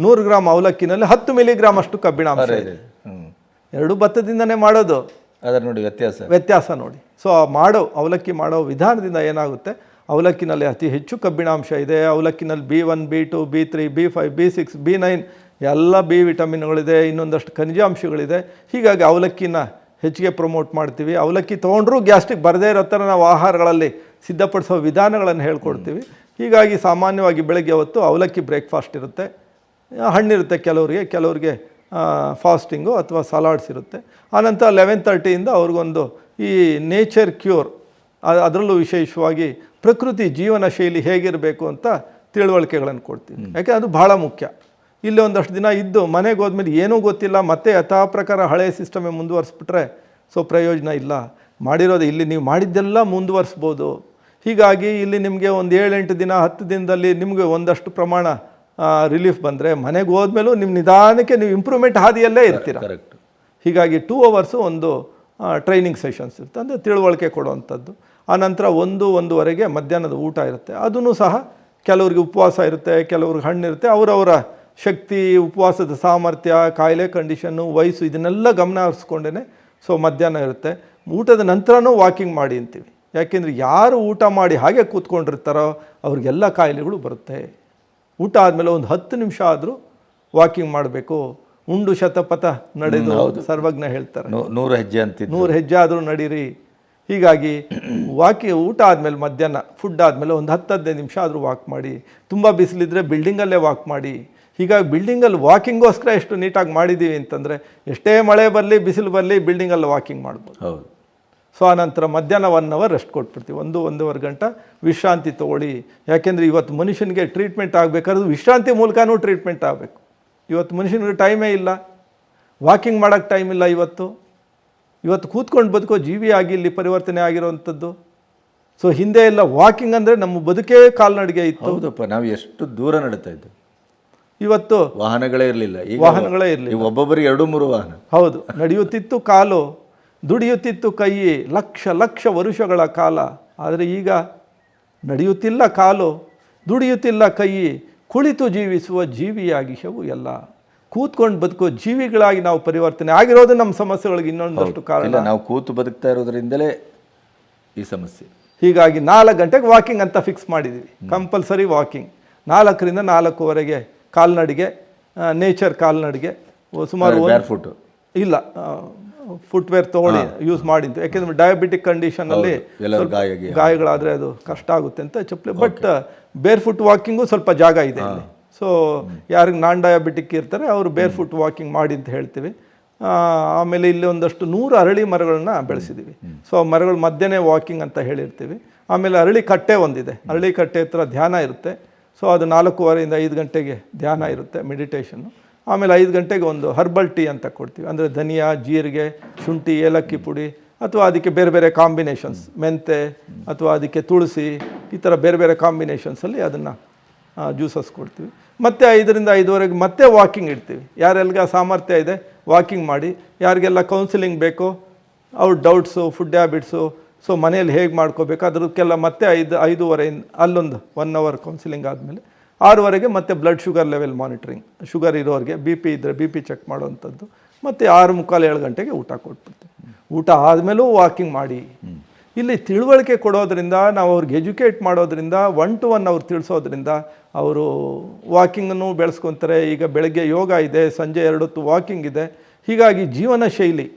ನೂರು ಗ್ರಾಮ್ ಅವಲಕ್ಕಿನಲ್ಲಿ ಹತ್ತು ಮಿಲಿಗ್ರಾಮ್ ಅಷ್ಟು ಕಬ್ಬಿಣಾಂಶ ಇದೆ. ಹ್ಞೂ ಎರಡು ಭತ್ತದಿಂದನೇ ಮಾಡೋದು. ಅದರ ನೋಡಿ ವ್ಯತ್ಯಾಸ. ವ್ಯತ್ಯಾಸ ನೋಡಿ. ಸೊ ಆ ಮಾಡೋ ಅವಲಕ್ಕಿ ಮಾಡೋ ವಿಧಾನದಿಂದ ಏನಾಗುತ್ತೆ? ಅವಲಕ್ಕಿನಲ್ಲಿ ಅತಿ ಹೆಚ್ಚು ಕಬ್ಬಿಣಾಂಶ ಇದೆ. ಅವಲಕ್ಕಿನಲ್ಲಿ B one B two B three B five B six B nine ಎಲ್ಲ ಬಿ ವಿಟಮಿನ್ಗಳಿದೆ. ಇನ್ನೊಂದಷ್ಟು ಖನಿಜಾಂಶಗಳಿದೆ. ಹೀಗಾಗಿ ಅವಲಕ್ಕಿನ ಹೆಚ್ಚಿಗೆ ಪ್ರಮೋಟ್ ಮಾಡ್ತೀವಿ. ಅವಲಕ್ಕಿ ತೊಗೊಂಡ್ರೂ ಗ್ಯಾಸ್ಟ್ರಿಕ್ ಬರದೇ ಇರೋ ಥರ ನಾವು ಆಹಾರಗಳಲ್ಲಿ ಸಿದ್ಧಪಡಿಸೋ ವಿಧಾನಗಳನ್ನು ಹೇಳ್ಕೊಡ್ತೀವಿ. ಹೀಗಾಗಿ ಸಾಮಾನ್ಯವಾಗಿ ಬೆಳಗ್ಗೆ ಹೊತ್ತು ಅವಲಕ್ಕಿ ಬ್ರೇಕ್ಫಾಸ್ಟ್ ಇರುತ್ತೆ. ಹಣ್ಣಿರುತ್ತೆ ಕೆಲವರಿಗೆ ಕೆಲವರಿಗೆ ಫಾಸ್ಟಿಂಗು ಅಥವಾ ಸಲಾಡ್ಸ್ ಇರುತ್ತೆ. ಆನಂತರ ಲೆವೆನ್ ತರ್ಟಿಯಿಂದ ಅವ್ರಿಗೊಂದು ಈ ನೇಚರ್ ಕ್ಯೂರ್ ಅದರಲ್ಲೂ ವಿಶೇಷವಾಗಿ ಪ್ರಕೃತಿ ಜೀವನ ಶೈಲಿ ಹೇಗಿರಬೇಕು ಅಂತ ತಿಳುವಳಿಕೆಗಳನ್ನು ಕೊಡ್ತೀನಿ ಯಾಕೆ ಅದು ಭಾಳ ಮುಖ್ಯ. ಇಲ್ಲಿ ಒಂದಷ್ಟು ದಿನ ಇದ್ದು ಮನೆಗೆ ಹೋದ್ಮೇಲೆ ಏನೂ ಗೊತ್ತಿಲ್ಲ ಮತ್ತೆ ಯಥಾ ಪ್ರಕಾರ ಹಳೆಯ ಸಿಸ್ಟಮೇ ಮುಂದುವರಿಸ್ಬಿಟ್ರೆ ಸೊ ಪ್ರಯೋಜನ ಇಲ್ಲ. ಮಾಡಿರೋದು ಇಲ್ಲಿ ನೀವು ಮಾಡಿದ್ದೆಲ್ಲ ಮುಂದುವರಿಸ್ಬೋದು. ಹೀಗಾಗಿ ಇಲ್ಲಿ ನಿಮಗೆ ಒಂದು ಏಳೆಂಟು ದಿನ ಹತ್ತು ದಿನದಲ್ಲಿ ನಿಮಗೆ ಒಂದಷ್ಟು ಪ್ರಮಾಣ ರಿಲೀಫ್ ಬಂದರೆ ಮನೆಗೆ ಹೋದ್ಮೇಲೂ ನಿಮ್ಮ ನಿಧಾನಕ್ಕೆ ನೀವು ಇಂಪ್ರೂವ್ಮೆಂಟ್ ಹಾದಿಯಲ್ಲೇ ಇರ್ತೀರ? ಕರೆಕ್ಟ್ ಹೀಗಾಗಿ ಟೂ ಅವರ್ಸು ಒಂದು ಟ್ರೈನಿಂಗ್ ಸೆಷನ್ಸ್ ಇರುತ್ತೆ. ಅಂದರೆ ತಿಳುವಳಿಕೆ ಕೊಡುವಂಥದ್ದು. ನಂತರ ಒಂದು ಒಂದೂವರೆಗೆ ಮಧ್ಯಾಹ್ನದ ಊಟ ಇರುತ್ತೆ. ಅದೂ ಸಹ ಕೆಲವ್ರಿಗೆ ಉಪವಾಸ ಇರುತ್ತೆ ಕೆಲವ್ರಿಗೆ ಹಣ್ಣು ಇರುತ್ತೆ ಅವರವರ ಶಕ್ತಿ ಉಪವಾಸದ ಸಾಮರ್ಥ್ಯ ಕಾಯಿಲೆ ಕಂಡೀಷನ್ನು ವಯಸ್ಸು ಇದನ್ನೆಲ್ಲ ಗಮನ ಹರಿಸ್ಕೊಂಡೇ ಸೊ ಮಧ್ಯಾಹ್ನ ಇರುತ್ತೆ. ಊಟದ ನಂತರನೂ ವಾಕಿಂಗ್ ಮಾಡಿ ಅಂತೀವಿ. ಯಾಕೆಂದರೆ ಯಾರು ಊಟ ಮಾಡಿ ಹಾಗೆ ಕೂತ್ಕೊಂಡಿರ್ತಾರೋ ಅವ್ರಿಗೆಲ್ಲ ಕಾಯಿಲೆಗಳು ಬರುತ್ತೆ. ಊಟ ಆದಮೇಲೆ ಒಂದು ಹತ್ತು ನಿಮಿಷ ಆದರೂ ವಾಕಿಂಗ್ ಮಾಡಬೇಕು. ಉಂಡು ಶತಪಥ ನಡೆದು ಸರ್ವಜ್ಞ ಹೇಳ್ತಾರೆ. ನೂರು ಹೆಜ್ಜೆ ಅಂತ ನೂರು ಹೆಜ್ಜೆ ಆದರೂ ನಡೀರಿ. ಹೀಗಾಗಿ <clears throat> ವಾಕಿ ಊಟ ಆದಮೇಲೆ ಮಧ್ಯಾಹ್ನ ಫುಡ್ ಆದಮೇಲೆ ಒಂದು ಹತ್ತು ಹದಿನೈದು ನಿಮಿಷ ಆದರೂ ವಾಕ್ ಮಾಡಿ. ತುಂಬ ಬಿಸಿಲಿದ್ರೆ ಬಿಲ್ಡಿಂಗಲ್ಲೇ ವಾಕ್ ಮಾಡಿ. ಹೀಗಾಗಿ ಬಿಲ್ಡಿಂಗಲ್ಲಿ ವಾಕಿಂಗೋಸ್ಕರ ಎಷ್ಟು ನೀಟಾಗಿ ಮಾಡಿದ್ದೀವಿ ಅಂತಂದರೆ ಎಷ್ಟೇ ಮಳೆ ಬರಲಿ ಬಿಸಿಲು ಬರಲಿ ಬಿಲ್ಡಿಂಗಲ್ಲಿ ವಾಕಿಂಗ್ ಮಾಡ್ಬೋದು. ಹೌದು. ಸೊ ಆನಂತರ ಮಧ್ಯಾಹ್ನ ಒನ್ ಅವರ್ ರೆಸ್ಟ್ ಕೊಟ್ಬಿಡ್ತೀವಿ. ಒಂದು ಒಂದೂವರೆ ಗಂಟೆ ವಿಶ್ರಾಂತಿ ತೊಗೊಳ್ಳಿ. ಯಾಕೆಂದರೆ ಇವತ್ತು ಮನುಷ್ಯನಿಗೆ ಟ್ರೀಟ್ಮೆಂಟ್ ಆಗಬೇಕಾದ್ರೆ ವಿಶ್ರಾಂತಿ ಮೂಲಕನೂ ಟ್ರೀಟ್ಮೆಂಟ್ ಆಗಬೇಕು. ಇವತ್ತು ಮನುಷ್ಯನಿಗೆ ಟೈಮೇ ಇಲ್ಲ. ವಾಕಿಂಗ್ ಮಾಡೋಕ್ಕೆ ಟೈಮ್ ಇಲ್ಲ ಇವತ್ತು. ಇವತ್ತು ಕೂತ್ಕೊಂಡು ಬದುಕೋ ಜೀವಿ ಆಗಿ ಇಲ್ಲಿ ಪರಿವರ್ತನೆ ಆಗಿರೋವಂಥದ್ದು. ಸೊ ಹಿಂದೆ ಎಲ್ಲ ವಾಕಿಂಗ್ ಅಂದರೆ ನಮ್ಮ ಬದುಕೇ ಕಾಲ್ನಡಿಗೆ ಇತ್ತು. ಹೌದಪ್ಪ ನಾವು ಎಷ್ಟು ದೂರ ನಡೀತಾ ಇದ್ದೆವು. ಇವತ್ತು ವಾಹನಗಳೇ ಇರಲಿಲ್ಲ. ವಾಹನಗಳೇ ಇರಲಿಲ್ಲ. ಒಬ್ಬೊಬ್ಬರಿಗೆ ಎರಡು ಮೂರು ವಾಹನ. ಹೌದು ನಡೆಯುತ್ತಿತ್ತು ಕಾಲು. ದುಡಿಯುತ್ತಿತ್ತು ಕೈ ಲಕ್ಷ ಲಕ್ಷ ವರುಷಗಳ ಕಾಲ. ಆದರೆ ಈಗ ನಡೆಯುತ್ತಿಲ್ಲ ಕಾಲು ದುಡಿಯುತ್ತಿಲ್ಲ ಕೈ ಕುಳಿತು ಜೀವಿಸುವ ಜೀವಿಯಾಗಿಶವು ಎಲ್ಲ. ಕೂತ್ಕೊಂಡು ಬದುಕೋ ಜೀವಿಗಳಾಗಿ ನಾವು ಪರಿವರ್ತನೆ ಆಗಿರೋದು ನಮ್ಮ ಸಮಸ್ಯೆಗಳಿಗೆ ಇನ್ನೊಂದಷ್ಟು ಕಾರಣ. ನಾವು ಕೂತು ಬದುಕ್ತಾ ಇರೋದ್ರಿಂದಲೇ ಈ ಸಮಸ್ಯೆ. ಹೀಗಾಗಿ ನಾಲ್ಕು ಗಂಟೆಗೆ ವಾಕಿಂಗ್ ಅಂತ ಫಿಕ್ಸ್ ಮಾಡಿದ್ದೀವಿ ಕಂಪಲ್ಸರಿ ವಾಕಿಂಗ್ ನಾಲ್ಕರಿಂದ ನಾಲ್ಕೂವರೆಗೆ ಕಾಲ್ನಡಿಗೆ ನೇಚರ್ ಕಾಲ್ನಡಿಗೆ ಸುಮಾರು ಫುಟ್ ಇಲ್ಲ ಫುಟ್ವೇರ್ ತೊಗೊಳ್ಳಿ ಯೂಸ್ ಮಾಡಿದ್ದು. ಯಾಕೆಂದ್ರೆ ಡಯಾಬಿಟಿಕ್ ಕಂಡೀಷನಲ್ಲಿ ಅಲ್ಲಿ ಗಾಯಗಳಾದ್ರೆ ಗೀಯ. ಗಾಯಗಳಾದರೆ ಅದು ಕಷ್ಟ ಆಗುತ್ತೆ ಅಂತ ಚಪ್ಪಲಿ. ಬಟ್ ಬೇರ್ ಫುಟ್ ವಾಕಿಂಗು ಸ್ವಲ್ಪ ಜಾಗ ಇದೆ ಇಲ್ಲಿ. ಸೊ ಯಾರಿಗೆ ನಾನ್ ಡಯಾಬಿಟಿಕ್ ಇರ್ತಾರೆ ಅವರು ಬೇರ್ ಫುಟ್ ವಾಕಿಂಗ್ ಮಾಡಿ ಅಂತ ಹೇಳ್ತೀವಿ. ಆಮೇಲೆ ಇಲ್ಲಿ ಒಂದಷ್ಟು ನೂರು ಅರಳಿ ಮರಗಳನ್ನ ಬೆಳೆಸಿದ್ದೀವಿ ಸೊ ಮರಗಳ ಮಧ್ಯನೇ ವಾಕಿಂಗ್ ಅಂತ ಹೇಳಿರ್ತೀವಿ. ಆಮೇಲೆ ಅರಳಿ ಕಟ್ಟೆ ಒಂದಿದೆ. ಅರಳಿ ಕಟ್ಟೆ ಹತ್ರ ಧ್ಯಾನ ಇರುತ್ತೆ. ಸೊ ಅದು ನಾಲ್ಕೂವರೆಯಿಂದ ಐದು ಗಂಟೆಗೆ ಧ್ಯಾನ ಇರುತ್ತೆ ಮೆಡಿಟೇಷನ್ನು ಆಮೇಲೆ ಐದು ಗಂಟೆಗೆ ಒಂದು ಹರ್ಬಲ್ ಟೀ ಅಂತ ಕೊಡ್ತೀವಿ. ಅಂದರೆ ಧನಿಯಾ, ಜೀರಿಗೆ, ಶುಂಠಿ, ಏಲಕ್ಕಿ ಪುಡಿ, ಅಥವಾ ಅದಕ್ಕೆ ಬೇರೆ ಬೇರೆ ಕಾಂಬಿನೇಷನ್ಸ್ ಮೆಂತೆ, ಅಥವಾ ಅದಕ್ಕೆ ತುಳಸಿ, ಈ ಥರ ಬೇರೆ ಬೇರೆ ಕಾಂಬಿನೇಷನ್ಸಲ್ಲಿ ಅದನ್ನು ಜ್ಯೂಸಸ್ ಕೊಡ್ತೀವಿ. ಮತ್ತೆ ಐದರಿಂದ ಐದುವರೆಗೆ ಮತ್ತೆ ವಾಕಿಂಗ್ ಇಡ್ತೀವಿ. ಯಾರೆಲ್ಗ ಸಾಮರ್ಥ್ಯ ಇದೆ ವಾಕಿಂಗ್ ಮಾಡಿ. ಯಾರಿಗೆಲ್ಲ ಕೌನ್ಸಿಲಿಂಗ್ ಬೇಕೋ, ಅವ್ರ ಡೌಟ್ಸು ಫುಡ್ ಹ್ಯಾಬಿಟ್ಸು ಸೊ ಮನೇಲಿ ಹೇಗೆ ಮಾಡ್ಕೋಬೇಕು ಅದಕ್ಕೆಲ್ಲ ಮತ್ತೆ ಐದು, ಐದೂವರೆಯಿಂದ, ಅಲ್ಲೊಂದು ಒನ್ ಅವರ್ ಕೌನ್ಸಿಲಿಂಗ್ ಆದಮೇಲೆ ಆರೂವರೆಗೆ ಮತ್ತೆ blood sugar level monitoring sugar ಇರೋರಿಗೆ ಬಿ ಪಿ ಇದ್ದರೆ ಬಿ ಪಿ ಚೆಕ್ ಮಾಡುವಂಥದ್ದು. ಮತ್ತು ಆರು ಮುಕ್ಕಾಲು ಏಳು ಗಂಟೆಗೆ ಊಟ ಕೊಟ್ಬಿಡ್ತೀವಿ. ಊಟ ಆದಮೇಲೂ ವಾಕಿಂಗ್ ಮಾಡಿ. ಇಲ್ಲಿ ತಿಳುವಳಿಕೆ ಕೊಡೋದ್ರಿಂದ, ನಾವು ಅವ್ರಿಗೆ ಎಜುಕೇಟ್ ಮಾಡೋದ್ರಿಂದ ಒನ್ ಟು ಒನ್ ಅವ್ರು ತಿಳಿಸೋದ್ರಿಂದ, ಅವರು ವಾಕಿಂಗನ್ನು ಬೆಳೆಸ್ಕೊತಾರೆ. ಈಗ ಬೆಳಗ್ಗೆ ಯೋಗ ಇದೆ, ಸಂಜೆ ಎರಡೊತ್ತು ವಾಕಿಂಗ್ ಇದೆ. ಹೀಗಾಗಿ ಜೀವನ ಶೈಲಿ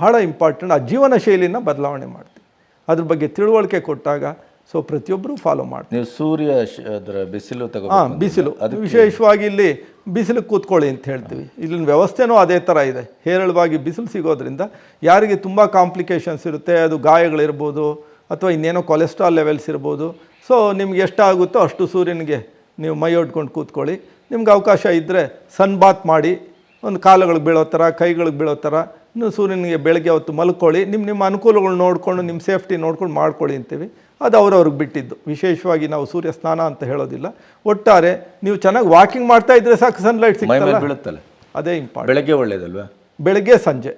ಭಾಳ ಇಂಪಾರ್ಟೆಂಟ್ ಆ ಜೀವನ ಶೈಲಿನ ಬದಲಾವಣೆ ಮಾಡ್ತೀವಿ. ಅದ್ರ ಬಗ್ಗೆ ತಿಳುವಳಿಕೆ ಕೊಟ್ಟಾಗ ಸೊ ಪ್ರತಿಯೊಬ್ಬರು ಫಾಲೋ ಮಾಡಿ ನೀವು ಸೂರ್ಯ ಅದರ ಬಿಸಿಲು ತಗೋ ಹಾಂ ಬಿಸಿಲು. ಅದು ವಿಶೇಷವಾಗಿ ಇಲ್ಲಿ ಬಿಸಿಲು ಕೂತ್ಕೊಳ್ಳಿ ಅಂತ ಹೇಳ್ತೀವಿ. ಇಲ್ಲಿನ ವ್ಯವಸ್ಥೆನೂ ಅದೇ ಥರ ಇದೆ. ಹೇರಳವಾಗಿ ಬಿಸಿಲು ಸಿಗೋದ್ರಿಂದ ಯಾರಿಗೆ ತುಂಬ ಕಾಂಪ್ಲಿಕೇಶನ್ಸ್ ಇರುತ್ತೆ ಅದು ಗಾಯಗಳಿರ್ಬೋದು ಅಥವಾ ಇನ್ನೇನೋ ಕೊಲೆಸ್ಟ್ರಾಲ್ ಲೆವೆಲ್ಸ್ ಇರ್ಬೋದು. ಸೊ ನಿಮ್ಗೆ ಎಷ್ಟಾಗುತ್ತೋ ಅಷ್ಟು ಸೂರ್ಯನಿಗೆ ನೀವು ಮೈ ಒಡ್ಕೊಂಡು ಕೂತ್ಕೊಳ್ಳಿ. ನಿಮ್ಗೆ ಅವಕಾಶ ಇದ್ದರೆ ಸನ್ ಬಾತ್ ಮಾಡಿ ಒಂದು ಕಾಲುಗಳಿಗೆ ಬೀಳೋ ಥರ ಕೈಗಳಿಗೆ ಬೀಳೋ ಥರ ಇನ್ನು ಸೂರ್ಯನಿಗೆ ಬೆಳಗ್ಗೆ ಹೊತ್ತು ಮಲ್ಕೊಳ್ಳಿ. ನಿಮ್ಮ ನಿಮ್ಮ ಅನುಕೂಲಗಳು ನೋಡಿಕೊಂಡು ನಿಮ್ಮ ಸೇಫ್ಟಿ ನೋಡ್ಕೊಂಡು ಮಾಡ್ಕೊಳ್ಳಿ ಅಂತೀವಿ. ಅದು ಅವ್ರವ್ರಿಗೆ ಬಿಟ್ಟಿದ್ದು. ವಿಶೇಷವಾಗಿ ನಾವು ಸೂರ್ಯ ಸ್ನಾನ ಅಂತ ಹೇಳೋದಿಲ್ಲ. ಒಟ್ಟಾರೆ ನೀವು ಚೆನ್ನಾಗಿ ವಾಕಿಂಗ್ ಮಾಡ್ತಾ ಇದ್ರೆ ಸಾಕು ಸನ್ಲೈಟ್ ಸಿಗ್ತಲ್ಲ? ಬೀಳುತ್ತಲ್ಲ? ಅದೇ ಇಂಪಾರ್ಟೆಂಟ್ ಬೆಳಗ್ಗೆ ಒಳ್ಳೇದಲ್ವಾ? ಬೆಳಗ್ಗೆ ಸಂಜೆ.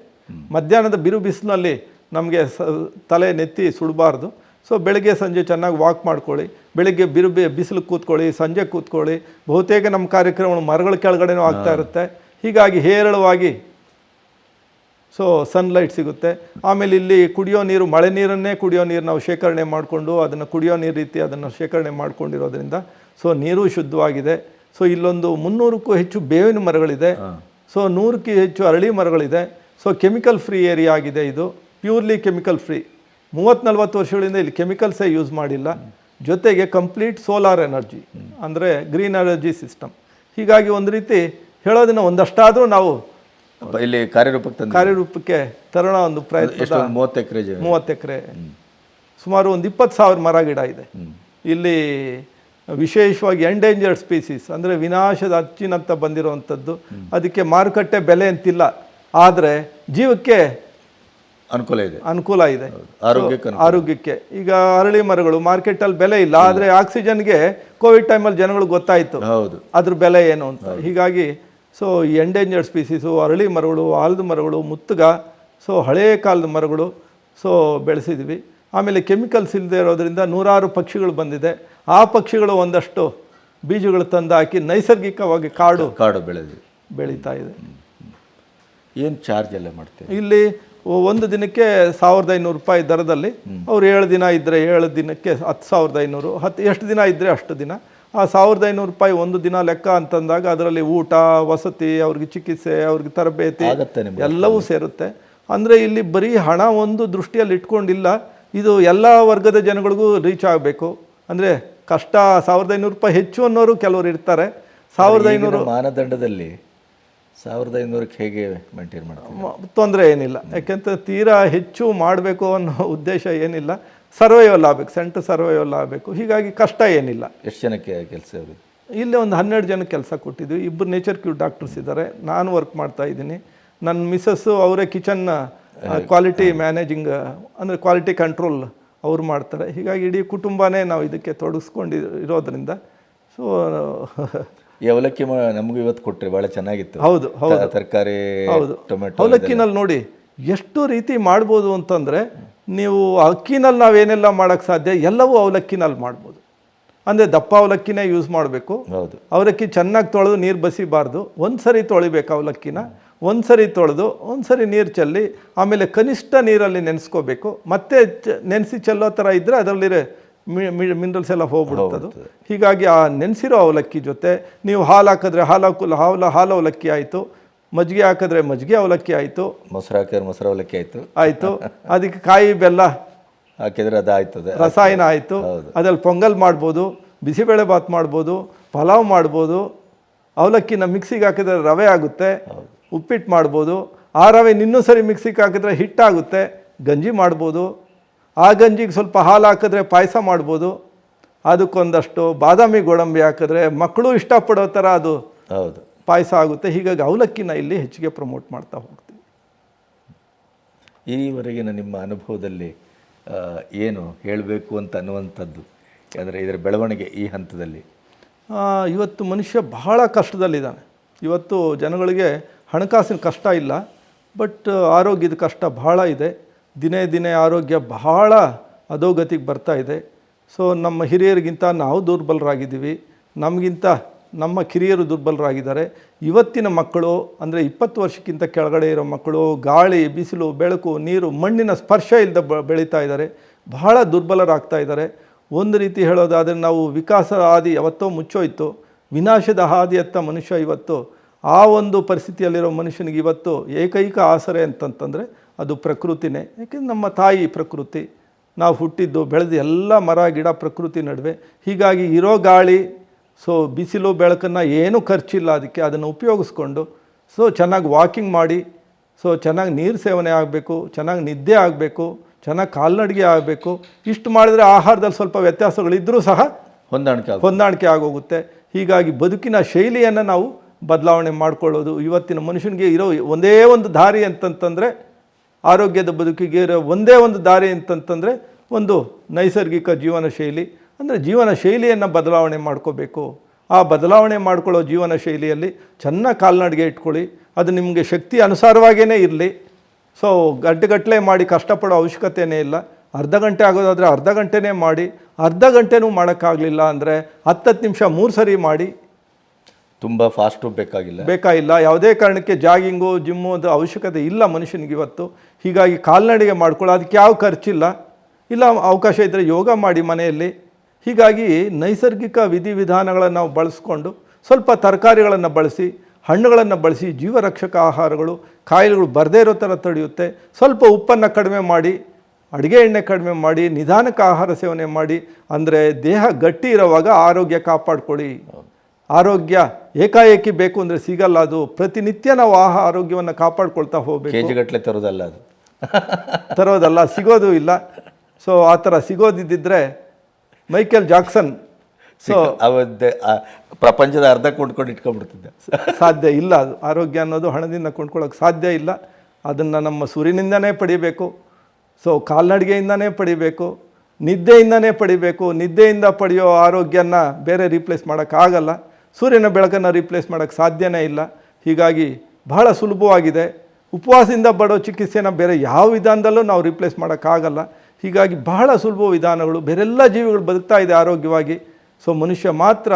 ಮಧ್ಯಾಹ್ನದ ಬಿರು ಬಿಸಿಲಿನಲ್ಲಿ ನಮಗೆ ಸ ತಲೆ ನೆತ್ತಿ ಸುಡಬಾರ್ದು. ಸೊ ಬೆಳಗ್ಗೆ ಸಂಜೆ ಚೆನ್ನಾಗಿ ವಾಕ್ ಮಾಡ್ಕೊಳ್ಳಿ. ಬೆಳಗ್ಗೆ ಬಿರು ಬಿ ಬಿಸಿಲು ಕೂತ್ಕೊಳ್ಳಿ ಸಂಜೆ ಕೂತ್ಕೊಳ್ಳಿ. ಬಹುತೇಕ ನಮ್ಮ ಕಾರ್ಯಕ್ರಮಗಳು ಮರಗಳ ಕೆಳಗಡೆನೂ ಆಗ್ತಾ ಇರುತ್ತೆ. ಹೀಗಾಗಿ ಹೇರಳವಾಗಿ ಸೊ ಸನ್ಲೈಟ್ ಸಿಗುತ್ತೆ. ಆಮೇಲೆ ಇಲ್ಲಿ ಕುಡಿಯೋ ನೀರು ಮಳೆ ನೀರನ್ನೇ ಕುಡಿಯೋ ನೀರು ನಾವು ಶೇಖರಣೆ ಮಾಡಿಕೊಂಡು ಅದನ್ನು ಕುಡಿಯೋ ನೀರು ರೀತಿ ಅದನ್ನು ಶೇಖರಣೆ ಮಾಡಿಕೊಂಡಿರೋದ್ರಿಂದ ಸೊ ನೀರು ಶುದ್ಧವಾಗಿದೆ. ಸೊ ಇಲ್ಲೊಂದು ಮುನ್ನೂರಕ್ಕೂ ಹೆಚ್ಚು ಬೇವಿನ ಮರಗಳಿದೆ. ಸೊ ನೂರಕ್ಕೂ ಹೆಚ್ಚು ಅರಳಿ ಮರಗಳಿದೆ. ಸೊ ಕೆಮಿಕಲ್ ಫ್ರೀ ಏರಿಯಾ ಆಗಿದೆ ಇದು. ಪ್ಯೂರ್ಲಿ ಕೆಮಿಕಲ್ ಫ್ರೀ ಮೂವತ್ತು ನಲ್ವತ್ತು ವರ್ಷಗಳಿಂದ ಇಲ್ಲಿ ಕೆಮಿಕಲ್ಸೇ ಯೂಸ್ ಮಾಡಿಲ್ಲ. ಜೊತೆಗೆ ಕಂಪ್ಲೀಟ್ ಸೋಲಾರ್ ಎನರ್ಜಿ ಅಂದರೆ ಗ್ರೀನ್ ಎನರ್ಜಿ ಸಿಸ್ಟಮ್ ಹೀಗಾಗಿ ಒಂದು ರೀತಿ ಹೇಳೋದನ್ನು ಒಂದಷ್ಟಾದರೂ ನಾವು ಇಲ್ಲಿ ಕಾರ್ಯರೂಪಕ್ಕೆ ತಂದ ಕಾರ್ಯರೂಪಕ್ಕೆ ತರೋಣ ಒಂದು ಪ್ರಯತ್ನ ಮೂವತ್ತು ಎಕರೆ ಮೂವತ್ತು ಎಕರೆ. ಸುಮಾರು ಒಂದು ಇಪ್ಪತ್ತು ಸಾವಿರ ಮರ ಗಿಡ ಇದೆ. ಇಲ್ಲಿ ವಿಶೇಷವಾಗಿ ಎಂಡೇಂಜರ್ಡ್ ಸ್ಪೀಸೀಸ್ ಅಂದರೆ ವಿನಾಶದ ಅಚ್ಚಿನಂತ ಬಂದಿರುವಂಥದ್ದು. ಅದಕ್ಕೆ ಮಾರುಕಟ್ಟೆ ಬೆಲೆ ಅಂತಿಲ್ಲ. ಆದರೆ ಜೀವಕ್ಕೆ ಅನುಕೂಲ ಇದೆ. ಅನುಕೂಲ ಇದೆ. ಆರೋಗ್ಯಕ್ಕೆ ಆರೋಗ್ಯಕ್ಕೆ. ಈಗ ಅರಳಿ ಮರಗಳು ಮಾರ್ಕೆಟಲ್ಲಿ ಬೆಲೆ ಇಲ್ಲ. ಆದರೆ ಆಕ್ಸಿಜನ್ಗೆ ಕೋವಿಡ್ ಟೈಮಲ್ಲಿ ಜನಗಳಿಗೆ ಗೊತ್ತಾಯಿತು. ಹೌದು. ಅದ್ರ ಬೆಲೆ ಏನು ಅಂತ. ಹೀಗಾಗಿ ಸೊ ಎಂಡೇಂಜರ್ಡ್ ಸ್ಪೀಸೀಸು ಅರಳಿ ಮರಗಳು ಆಲದ ಮರಗಳು ಮುತ್ತುಗ ಸೊ ಹಳೇ ಕಾಲದ ಮರಗಳು ಸೊ ಬೆಳೆಸಿದ್ವಿ. ಆಮೇಲೆ ಕೆಮಿಕಲ್ಸ್ ಇಲ್ಲದೆ ಇರೋದರಿಂದ ನೂರಾರು ಪಕ್ಷಿಗಳು ಬಂದಿದೆ. ಆ ಪಕ್ಷಿಗಳು ಒಂದಷ್ಟು ಬೀಜಗಳು ತಂದು ಹಾಕಿ ನೈಸರ್ಗಿಕವಾಗಿ ಕಾಡು ಕಾಡು ಬೆಳೆದು ಬೆಳೀತಾ ಇದೆ. ಏನು ಚಾರ್ಜ್ ಎಲ್ಲ ಮಾಡ್ತೀವಿ ಇಲ್ಲಿ ಒಂದು ದಿನಕ್ಕೆ ಸಾವಿರದ ಐನೂರು ರೂಪಾಯಿ ದರದಲ್ಲಿ ಅವ್ರು ಏಳು ದಿನ ಇದ್ದರೆ ಏಳು ದಿನಕ್ಕೆ ಹತ್ತು ಸಾವಿರದ ಐನೂರು ಹತ್ತು ಎಷ್ಟು ದಿನ ಇದ್ದರೆ ಅಷ್ಟು ದಿನ. ಆ ಸಾವಿರದ ಐನೂರು ರೂಪಾಯಿ ಒಂದು ದಿನ ಲೆಕ್ಕ ಅಂತಂದಾಗ ಅದರಲ್ಲಿ ಊಟ ವಸತಿ ಅವ್ರಿಗೆ ಚಿಕಿತ್ಸೆ ಅವ್ರಿಗೆ ತರಬೇತಿ ಎಲ್ಲವೂ ಸೇರುತ್ತೆ. ಅಂದರೆ ಇಲ್ಲಿ ಬರೀ ಹಣ ಒಂದು ದೃಷ್ಟಿಯಲ್ಲಿ ಇಟ್ಕೊಂಡಿಲ್ಲ ಇದು ಎಲ್ಲ ವರ್ಗದ ಜನಗಳಿಗೂ ರೀಚ್ ಆಗಬೇಕು. ಅಂದರೆ ಕಷ್ಟ ಸಾವಿರದ ಐನೂರು ರೂಪಾಯಿ ಹೆಚ್ಚು ಅನ್ನೋರು ಕೆಲವರು ಇರ್ತಾರೆ. ಸಾವಿರದ ಐನೂರು ಮಾನದಂಡದಲ್ಲಿ ಸಾವಿರದ ಐನೂರಕ್ಕೆ ಹೇಗೆ ಮೇಂಟೈನ್ ಮಾಡ್ತೀವಿ ತೊಂದರೆ ಏನಿಲ್ಲ. ಯಾಕೆಂತ ತೀರಾ ಹೆಚ್ಚು ಮಾಡಬೇಕು ಅನ್ನೋ ಉದ್ದೇಶ ಏನಿಲ್ಲ. ಸರ್ವೈವಲ್ ಆಗಬೇಕು ಸೆಂಟ್ರ್ ಸರ್ವೈವಲ್ ಆಗಬೇಕು ಹೀಗಾಗಿ ಕಷ್ಟ ಏನಿಲ್ಲ. ಎಷ್ಟು ಜನಕ್ಕೆ ಕೆಲಸ ಇಲ್ಲೇ ಇಲ್ಲಿ ಒಂದು ಹನ್ನೆರಡು ಜನಕ್ಕೆ ಕೆಲಸ ಕೊಟ್ಟಿದ್ವಿ ಇಬ್ಬರು ನೇಚರ್ ಕ್ಯೂ ಡಾಕ್ಟರ್ಸ್ ಇದ್ದಾರೆ. ನಾನು ವರ್ಕ್ ಮಾಡ್ತಾ ಇದ್ದೀನಿ. ನನ್ನ ಮಿಸ್ಸಸ್ಸು ಅವರೇ ಕಿಚನ್ ಕ್ವಾಲಿಟಿ ಮ್ಯಾನೇಜಿಂಗ್ ಅಂದರೆ ಕ್ವಾಲಿಟಿ ಕಂಟ್ರೋಲ್ ಅವ್ರು ಮಾಡ್ತಾರೆ. ಹೀಗಾಗಿ ಇಡೀ ಕುಟುಂಬನೇ ನಾವು ಇದಕ್ಕೆ ತೊಡಗಿಸ್ಕೊಂಡು ಇರೋದ್ರಿಂದ. ಸೊ ಈ ಅವಲಕ್ಕಿ ನಮಗೆ ನಮಗೂ ಇವತ್ತು ಕೊಟ್ಟರೆ ಭಾಳ ಚೆನ್ನಾಗಿತ್ತು. ಹೌದು ಹೌದು. ತರಕಾರಿ ಹೌದು. ಟೊಮೆಟೊ ಅವಲಕ್ಕಿನಲ್ಲಿ ನೋಡಿ ಎಷ್ಟು ರೀತಿ ಮಾಡ್ಬೋದು ಅಂತಂದರೆ ನೀವು ಅಕ್ಕಿನಲ್ಲಿ ನಾವೇನೆಲ್ಲ ಮಾಡೋಕ್ಕೆ ಸಾಧ್ಯ? ಎಲ್ಲವೂ ಅವಲಕ್ಕಿನಲ್ಲಿ ಮಾಡ್ಬೋದು. ಅಂದರೆ ದಪ್ಪ ಅವಲಕ್ಕಿನೇ ಯೂಸ್ ಮಾಡಬೇಕು. ಹೌದು. ಅವಲಕ್ಕಿ ಚೆನ್ನಾಗಿ ತೊಳೆದು ನೀರು ಬಸಿಬಾರ್ದು. ಒಂದು ಸರಿ ತೊಳಿಬೇಕು ಅವಲಕ್ಕಿನ. ಒಂದು ಸರಿ ತೊಳೆದು ಒಂದು ಸರಿ ನೀರು ಚೆಲ್ಲಿ ಆಮೇಲೆ ಕನಿಷ್ಠ ನೀರಲ್ಲಿ ನೆನೆಸ್ಕೋಬೇಕು. ಮತ್ತೆ ಚ- ನೆನೆಸಿ ಚೆಲ್ಲೋ ಥರ ಇದ್ದರೆ ಅದರಲ್ಲಿರೋ ಮಿನರಲ್ಸ್ ಎಲ್ಲ ಹೋಗ್ಬಿಡುತ್ತದು ಹೀಗಾಗಿ ಆ ನೆನೆಸಿರೋ ಅವಲಕ್ಕಿ ಜೊತೆ ನೀವು ಹಾಲು ಹಾಕಿದ್ರೆ ಹಾಲು ಹಾಕು ಹಾಲು ಹಾಲು ಅವಲಕ್ಕಿ ಆಯಿತು. ಮಜ್ಜಿಗೆ ಹಾಕಿದ್ರೆ ಮಜ್ಜಿಗೆ ಅವಲಕ್ಕಿ ಆಯಿತು. ಮೊಸರು ಹಾಕಿದ್ರೆ ಮೊಸರು ಅವಲಕ್ಕಿ ಆಯಿತು. ಆಯಿತು. ಅದಕ್ಕೆ ಕಾಯಿ ಬೆಲ್ಲ ಹಾಕಿದ್ರೆ ಅದು ಆಯ್ತದೆ. ರಸಾಯನ ಆಯಿತು. ಅದ್ರಲ್ಲಿ ಪೊಂಗಲ್ ಮಾಡ್ಬೋದು ಬಿಸಿಬೇಳೆ ಬಾತ್ ಮಾಡ್ಬೋದು ಪಲಾವ್ ಮಾಡ್ಬೋದು. ಅವಲಕ್ಕಿನ ಮಿಕ್ಸಿಗೆ ಹಾಕಿದ್ರೆ ರವೆ ಆಗುತ್ತೆ. ಉಪ್ಪಿಟ್ಟು ಮಾಡ್ಬೋದು. ಆ ರವೆ ಇನ್ನೂ ಸರಿ ಮಿಕ್ಸಿಗೆ ಹಾಕಿದ್ರೆ ಹಿಟ್ಟಾಗುತ್ತೆ ಗಂಜಿ ಮಾಡ್ಬೋದು. ಆ ಗಂಜಿಗೆ ಸ್ವಲ್ಪ ಹಾಲು ಹಾಕಿದ್ರೆ ಪಾಯಸ ಮಾಡ್ಬೋದು. ಅದಕ್ಕೊಂದಷ್ಟು ಬಾದಾಮಿ ಗೋಡಂಬಿ ಹಾಕಿದ್ರೆ ಮಕ್ಕಳು ಇಷ್ಟಪಡೋ ಥರ ಅದು ಹೌದು. ಪಾಯಸ ಆಗುತ್ತೆ. ಹೀಗಾಗಿ ಅವಲಕ್ಕಿನ ಇಲ್ಲಿ ಹೆಚ್ಚಿಗೆ ಪ್ರಮೋಟ್ ಮಾಡ್ತಾ ಹೋಗ್ತೀವಿ. ಈವರೆಗಿನ ನಿಮ್ಮ ಅನುಭವದಲ್ಲಿ ಏನು ಹೇಳಬೇಕು ಅಂತ ಅನ್ನುವಂಥದ್ದು? ಅಂದರೆ ಇದರ ಬೆಳವಣಿಗೆ ಈ ಹಂತದಲ್ಲಿ. ಇವತ್ತು ಮನುಷ್ಯ ಬಹಳ ಕಷ್ಟದಲ್ಲಿದ್ದಾನೆ. ಇವತ್ತು ಜನಗಳಿಗೆ ಹಣಕಾಸಿನ ಕಷ್ಟ ಇಲ್ಲ ಬಟ್ ಆರೋಗ್ಯದ ಕಷ್ಟ ಬಹಳ ಇದೆ. ದಿನೇ ದಿನೇ ಆರೋಗ್ಯ ಬಹಳ ಅಧೋಗತಿಗೆ ಬರ್ತಾ ಇದೆ. ಸೊ ನಮ್ಮ ಹಿರಿಯರಿಗಿಂತ ನಾವು ದುರ್ಬಲರಾಗಿದ್ದೀವಿ. ನಮಗಿಂತ ನಮ್ಮ ಕಿರಿಯರು ದುರ್ಬಲರಾಗಿದ್ದಾರೆ. ಇವತ್ತಿನ ಮಕ್ಕಳು, ಅಂದರೆ ಇಪ್ಪತ್ತು ವರ್ಷಕ್ಕಿಂತ ಕೆಳಗಡೆ ಇರೋ ಮಕ್ಕಳು, ಗಾಳಿ, ಬಿಸಿಲು, ಬೆಳಕು, ನೀರು, ಮಣ್ಣಿನ ಸ್ಪರ್ಶ ಇಲ್ಲದೆ ಬೆಳೀತಾ ಇದ್ದಾರೆ. ಬಹಳ ದುರ್ಬಲರಾಗ್ತಾ ಇದ್ದಾರೆ. ಒಂದು ರೀತಿ ಹೇಳೋದಾದರೆ ನಾವು ವಿಕಾಸ ಹಾದಿ ಯಾವತ್ತೋ ಮುಚ್ಚೋಯ್ತು. ವಿನಾಶದ ಹಾದಿಯತ್ತ ಮನುಷ್ಯ ಇವತ್ತು. ಆ ಒಂದು ಪರಿಸ್ಥಿತಿಯಲ್ಲಿರೋ ಮನುಷ್ಯನಿಗೆ ಇವತ್ತು ಏಕೈಕ ಆಸರೆ ಅಂತಂತಂದರೆ ಅದು ಪ್ರಕೃತಿನೇ. ಯಾಕೆಂದ್ರೆ ನಮ್ಮ ತಾಯಿ ಪ್ರಕೃತಿ. ನಾವು ಹುಟ್ಟಿದ್ದು, ಬೆಳೆದು ಎಲ್ಲ ಮರ, ಗಿಡ, ಪ್ರಕೃತಿ ನಡುವೆ. ಹೀಗಾಗಿ ಇರೋ ಗಾಳಿ ಸೊ ಬಿಸಿಲು ಬೆಳಕನ್ನು ಏನೂ ಖರ್ಚಿಲ್ಲ ಅದಕ್ಕೆ ಅದನ್ನು ಉಪಯೋಗಿಸ್ಕೊಂಡು ಸೊ ಚೆನ್ನಾಗಿ ವಾಕಿಂಗ್ ಮಾಡಿ ಸೊ ಚೆನ್ನಾಗಿ ನೀರು ಸೇವನೆ ಆಗಬೇಕು ಚೆನ್ನಾಗಿ ನಿದ್ದೆ ಆಗಬೇಕು ಚೆನ್ನಾಗಿ ಕಾಲ್ನಡಿಗೆ ಆಗಬೇಕು ಇಷ್ಟು ಮಾಡಿದರೆ ಆಹಾರದಲ್ಲಿ ಸ್ವಲ್ಪ ವ್ಯತ್ಯಾಸಗಳಿದ್ದರೂ ಸಹ ಹೊಂದಾಣಿಕೆ ಹೊಂದಾಣಿಕೆ ಆಗೋಗುತ್ತೆ. ಹೀಗಾಗಿ ಬದುಕಿನ ಶೈಲಿಯನ್ನು ನಾವು ಬದಲಾವಣೆ ಮಾಡಿಕೊಳ್ಳೋದು. ಇವತ್ತಿನ ಮನುಷ್ಯನಿಗೆ ಇರೋ ಒಂದೇ ಒಂದು ದಾರಿ ಅಂತಂತಂದರೆ ಆರೋಗ್ಯದ ಬದುಕಿಗೆ ಇರೋ ಒಂದೇ ಒಂದು ದಾರಿ ಅಂತಂತಂದರೆ ಒಂದು ನೈಸರ್ಗಿಕ ಜೀವನ ಶೈಲಿ ಅಂದರೆ ಜೀವನ ಶೈಲಿಯನ್ನು ಬದಲಾವಣೆ ಮಾಡ್ಕೋಬೇಕು. ಆ ಬದಲಾವಣೆ ಮಾಡ್ಕೊಳ್ಳೋ ಜೀವನ ಶೈಲಿಯಲ್ಲಿ ಚೆನ್ನಾಗಿ ಕಾಲ್ನಡಿಗೆ ಇಟ್ಕೊಳ್ಳಿ. ಅದು ನಿಮಗೆ ಶಕ್ತಿ ಅನುಸಾರವಾಗಿಯೇ ಇರಲಿ. ಸೊ ಗಂಟೆಗಟ್ಟಲೆ ಮಾಡಿ ಕಷ್ಟಪಡೋ ಅವಶ್ಯಕತೆಯೇ ಇಲ್ಲ. ಅರ್ಧ ಗಂಟೆ ಆಗೋದಾದರೆ ಅರ್ಧ ಗಂಟೆನೇ ಮಾಡಿ. ಅರ್ಧ ಗಂಟೆನೂ ಮಾಡೋಕ್ಕಾಗಲಿಲ್ಲ ಅಂದರೆ ಹತ್ತತ್ತು ನಿಮಿಷ ಮೂರು ಸರಿ ಮಾಡಿ. ತುಂಬ ಫಾಸ್ಟು ಬೇಕಾಗಿಲ್ಲ. ಬೇಕಾಗಿಲ್ಲ. ಯಾವುದೇ ಕಾರಣಕ್ಕೆ ಜಾಗಿಂಗು ಜಿಮ್ಮು ಅದು ಅವಶ್ಯಕತೆ ಇಲ್ಲ ಮನುಷ್ಯನಿಗೆ ಇವತ್ತು. ಹೀಗಾಗಿ ಕಾಲ್ನಡಿಗೆ ಮಾಡ್ಕೊಳ್ಳೋ ಅದಕ್ಕೆ ಯಾವ ಖರ್ಚಿಲ್ಲ. ಇಲ್ಲ ಅವಕಾಶ ಇದ್ದರೆ ಯೋಗ ಮಾಡಿ ಮನೆಯಲ್ಲಿ. ಹೀಗಾಗಿ ನೈಸರ್ಗಿಕ ವಿಧಿವಿಧಾನಗಳನ್ನು ನಾವು ಬಳಸ್ಕೊಂಡು ಸ್ವಲ್ಪ ತರಕಾರಿಗಳನ್ನು ಬಳಸಿ ಹಣ್ಣುಗಳನ್ನು ಬಳಸಿ ಜೀವರಕ್ಷಕ ಆಹಾರಗಳು ಕಾಯಿಲೆಗಳು ಬರದೇ ಇರೋ ಥರ ತಡೆಯುತ್ತೆ. ಸ್ವಲ್ಪ ಉಪ್ಪನ್ನು ಕಡಿಮೆ ಮಾಡಿ ಅಡುಗೆ ಎಣ್ಣೆ ಕಡಿಮೆ ಮಾಡಿ ನಿಧಾನಕ್ಕೆ ಆಹಾರ ಸೇವನೆ ಮಾಡಿ ಅಂದರೆ ದೇಹ ಗಟ್ಟಿ ಇರೋವಾಗ ಆರೋಗ್ಯ ಕಾಪಾಡ್ಕೊಳ್ಳಿ. ಆರೋಗ್ಯ ಏಕಾಏಕಿ ಬೇಕು ಅಂದರೆ ಸಿಗಲ್ಲ ಅದು. ಪ್ರತಿನಿತ್ಯ ನಾವು ಆಹಾ ಆರೋಗ್ಯವನ್ನು ಕಾಪಾಡ್ಕೊಳ್ತಾ ಹೋಗಬೇಕು. ಕೆ ಜಿಗಟ್ಟಲೆ ತರೋದಲ್ಲ ಅದು. ತರೋದಲ್ಲ ಸಿಗೋದು ಇಲ್ಲ. ಸೊ ಆ ಥರ ಸಿಗೋದಿದ್ದರೆ ಮೈಕೆಲ್ ಜಾಕ್ಸನ್ ಸೊ ಅವದ್ದೇ ಪ್ರಪಂಚದ ಅರ್ಧ ಕೊಂಡ್ಕೊಂಡು ಇಟ್ಕೊಂಡ್ಬಿಡ್ತಿದ್ದೆ. ಸಾಧ್ಯ ಇಲ್ಲ. ಅದು ಆರೋಗ್ಯ ಅನ್ನೋದು ಹಣದಿಂದ ಕೊಂಡ್ಕೊಳ್ಳೋಕೆ ಸಾಧ್ಯ ಇಲ್ಲ. ಅದನ್ನು ನಮ್ಮ ಸೂರ್ಯನಿಂದನೇ ಪಡಿಬೇಕು. ಸೊ ಕಾಲ್ನಡಿಗೆಯಿಂದನೇ ಪಡಿಬೇಕು. ನಿದ್ದೆಯಿಂದನೇ ಪಡಿಬೇಕು. ನಿದ್ದೆಯಿಂದ ಪಡೆಯೋ ಆರೋಗ್ಯನ ಬೇರೆ ರೀಪ್ಲೇಸ್ ಮಾಡೋಕ್ಕಾಗಲ್ಲ. ಸೂರ್ಯನ ಬೆಳಕನ್ನು ರೀಪ್ಲೇಸ್ ಮಾಡೋಕ್ಕೆ ಸಾಧ್ಯನೇ ಇಲ್ಲ. ಹೀಗಾಗಿ ಬಹಳ ಸುಲಭವಾಗಿದೆ. ಉಪವಾಸದಿಂದ ಬಡೋ ಚಿಕಿತ್ಸೆನ ಬೇರೆ ಯಾವ ವಿಧಾನದಲ್ಲೂ ನಾವು ರಿಪ್ಲೇಸ್ ಮಾಡೋಕ್ಕಾಗಲ್ಲ. ಹೀಗಾಗಿ ಬಹಳ ಸುಲಭ ವಿಧಾನಗಳು, ಬೇರೆಲ್ಲ ಜೀವಿಗಳು ಬದುಕ್ತಾ ಇದೆ ಆರೋಗ್ಯವಾಗಿ. ಸೊ ಮನುಷ್ಯ ಮಾತ್ರ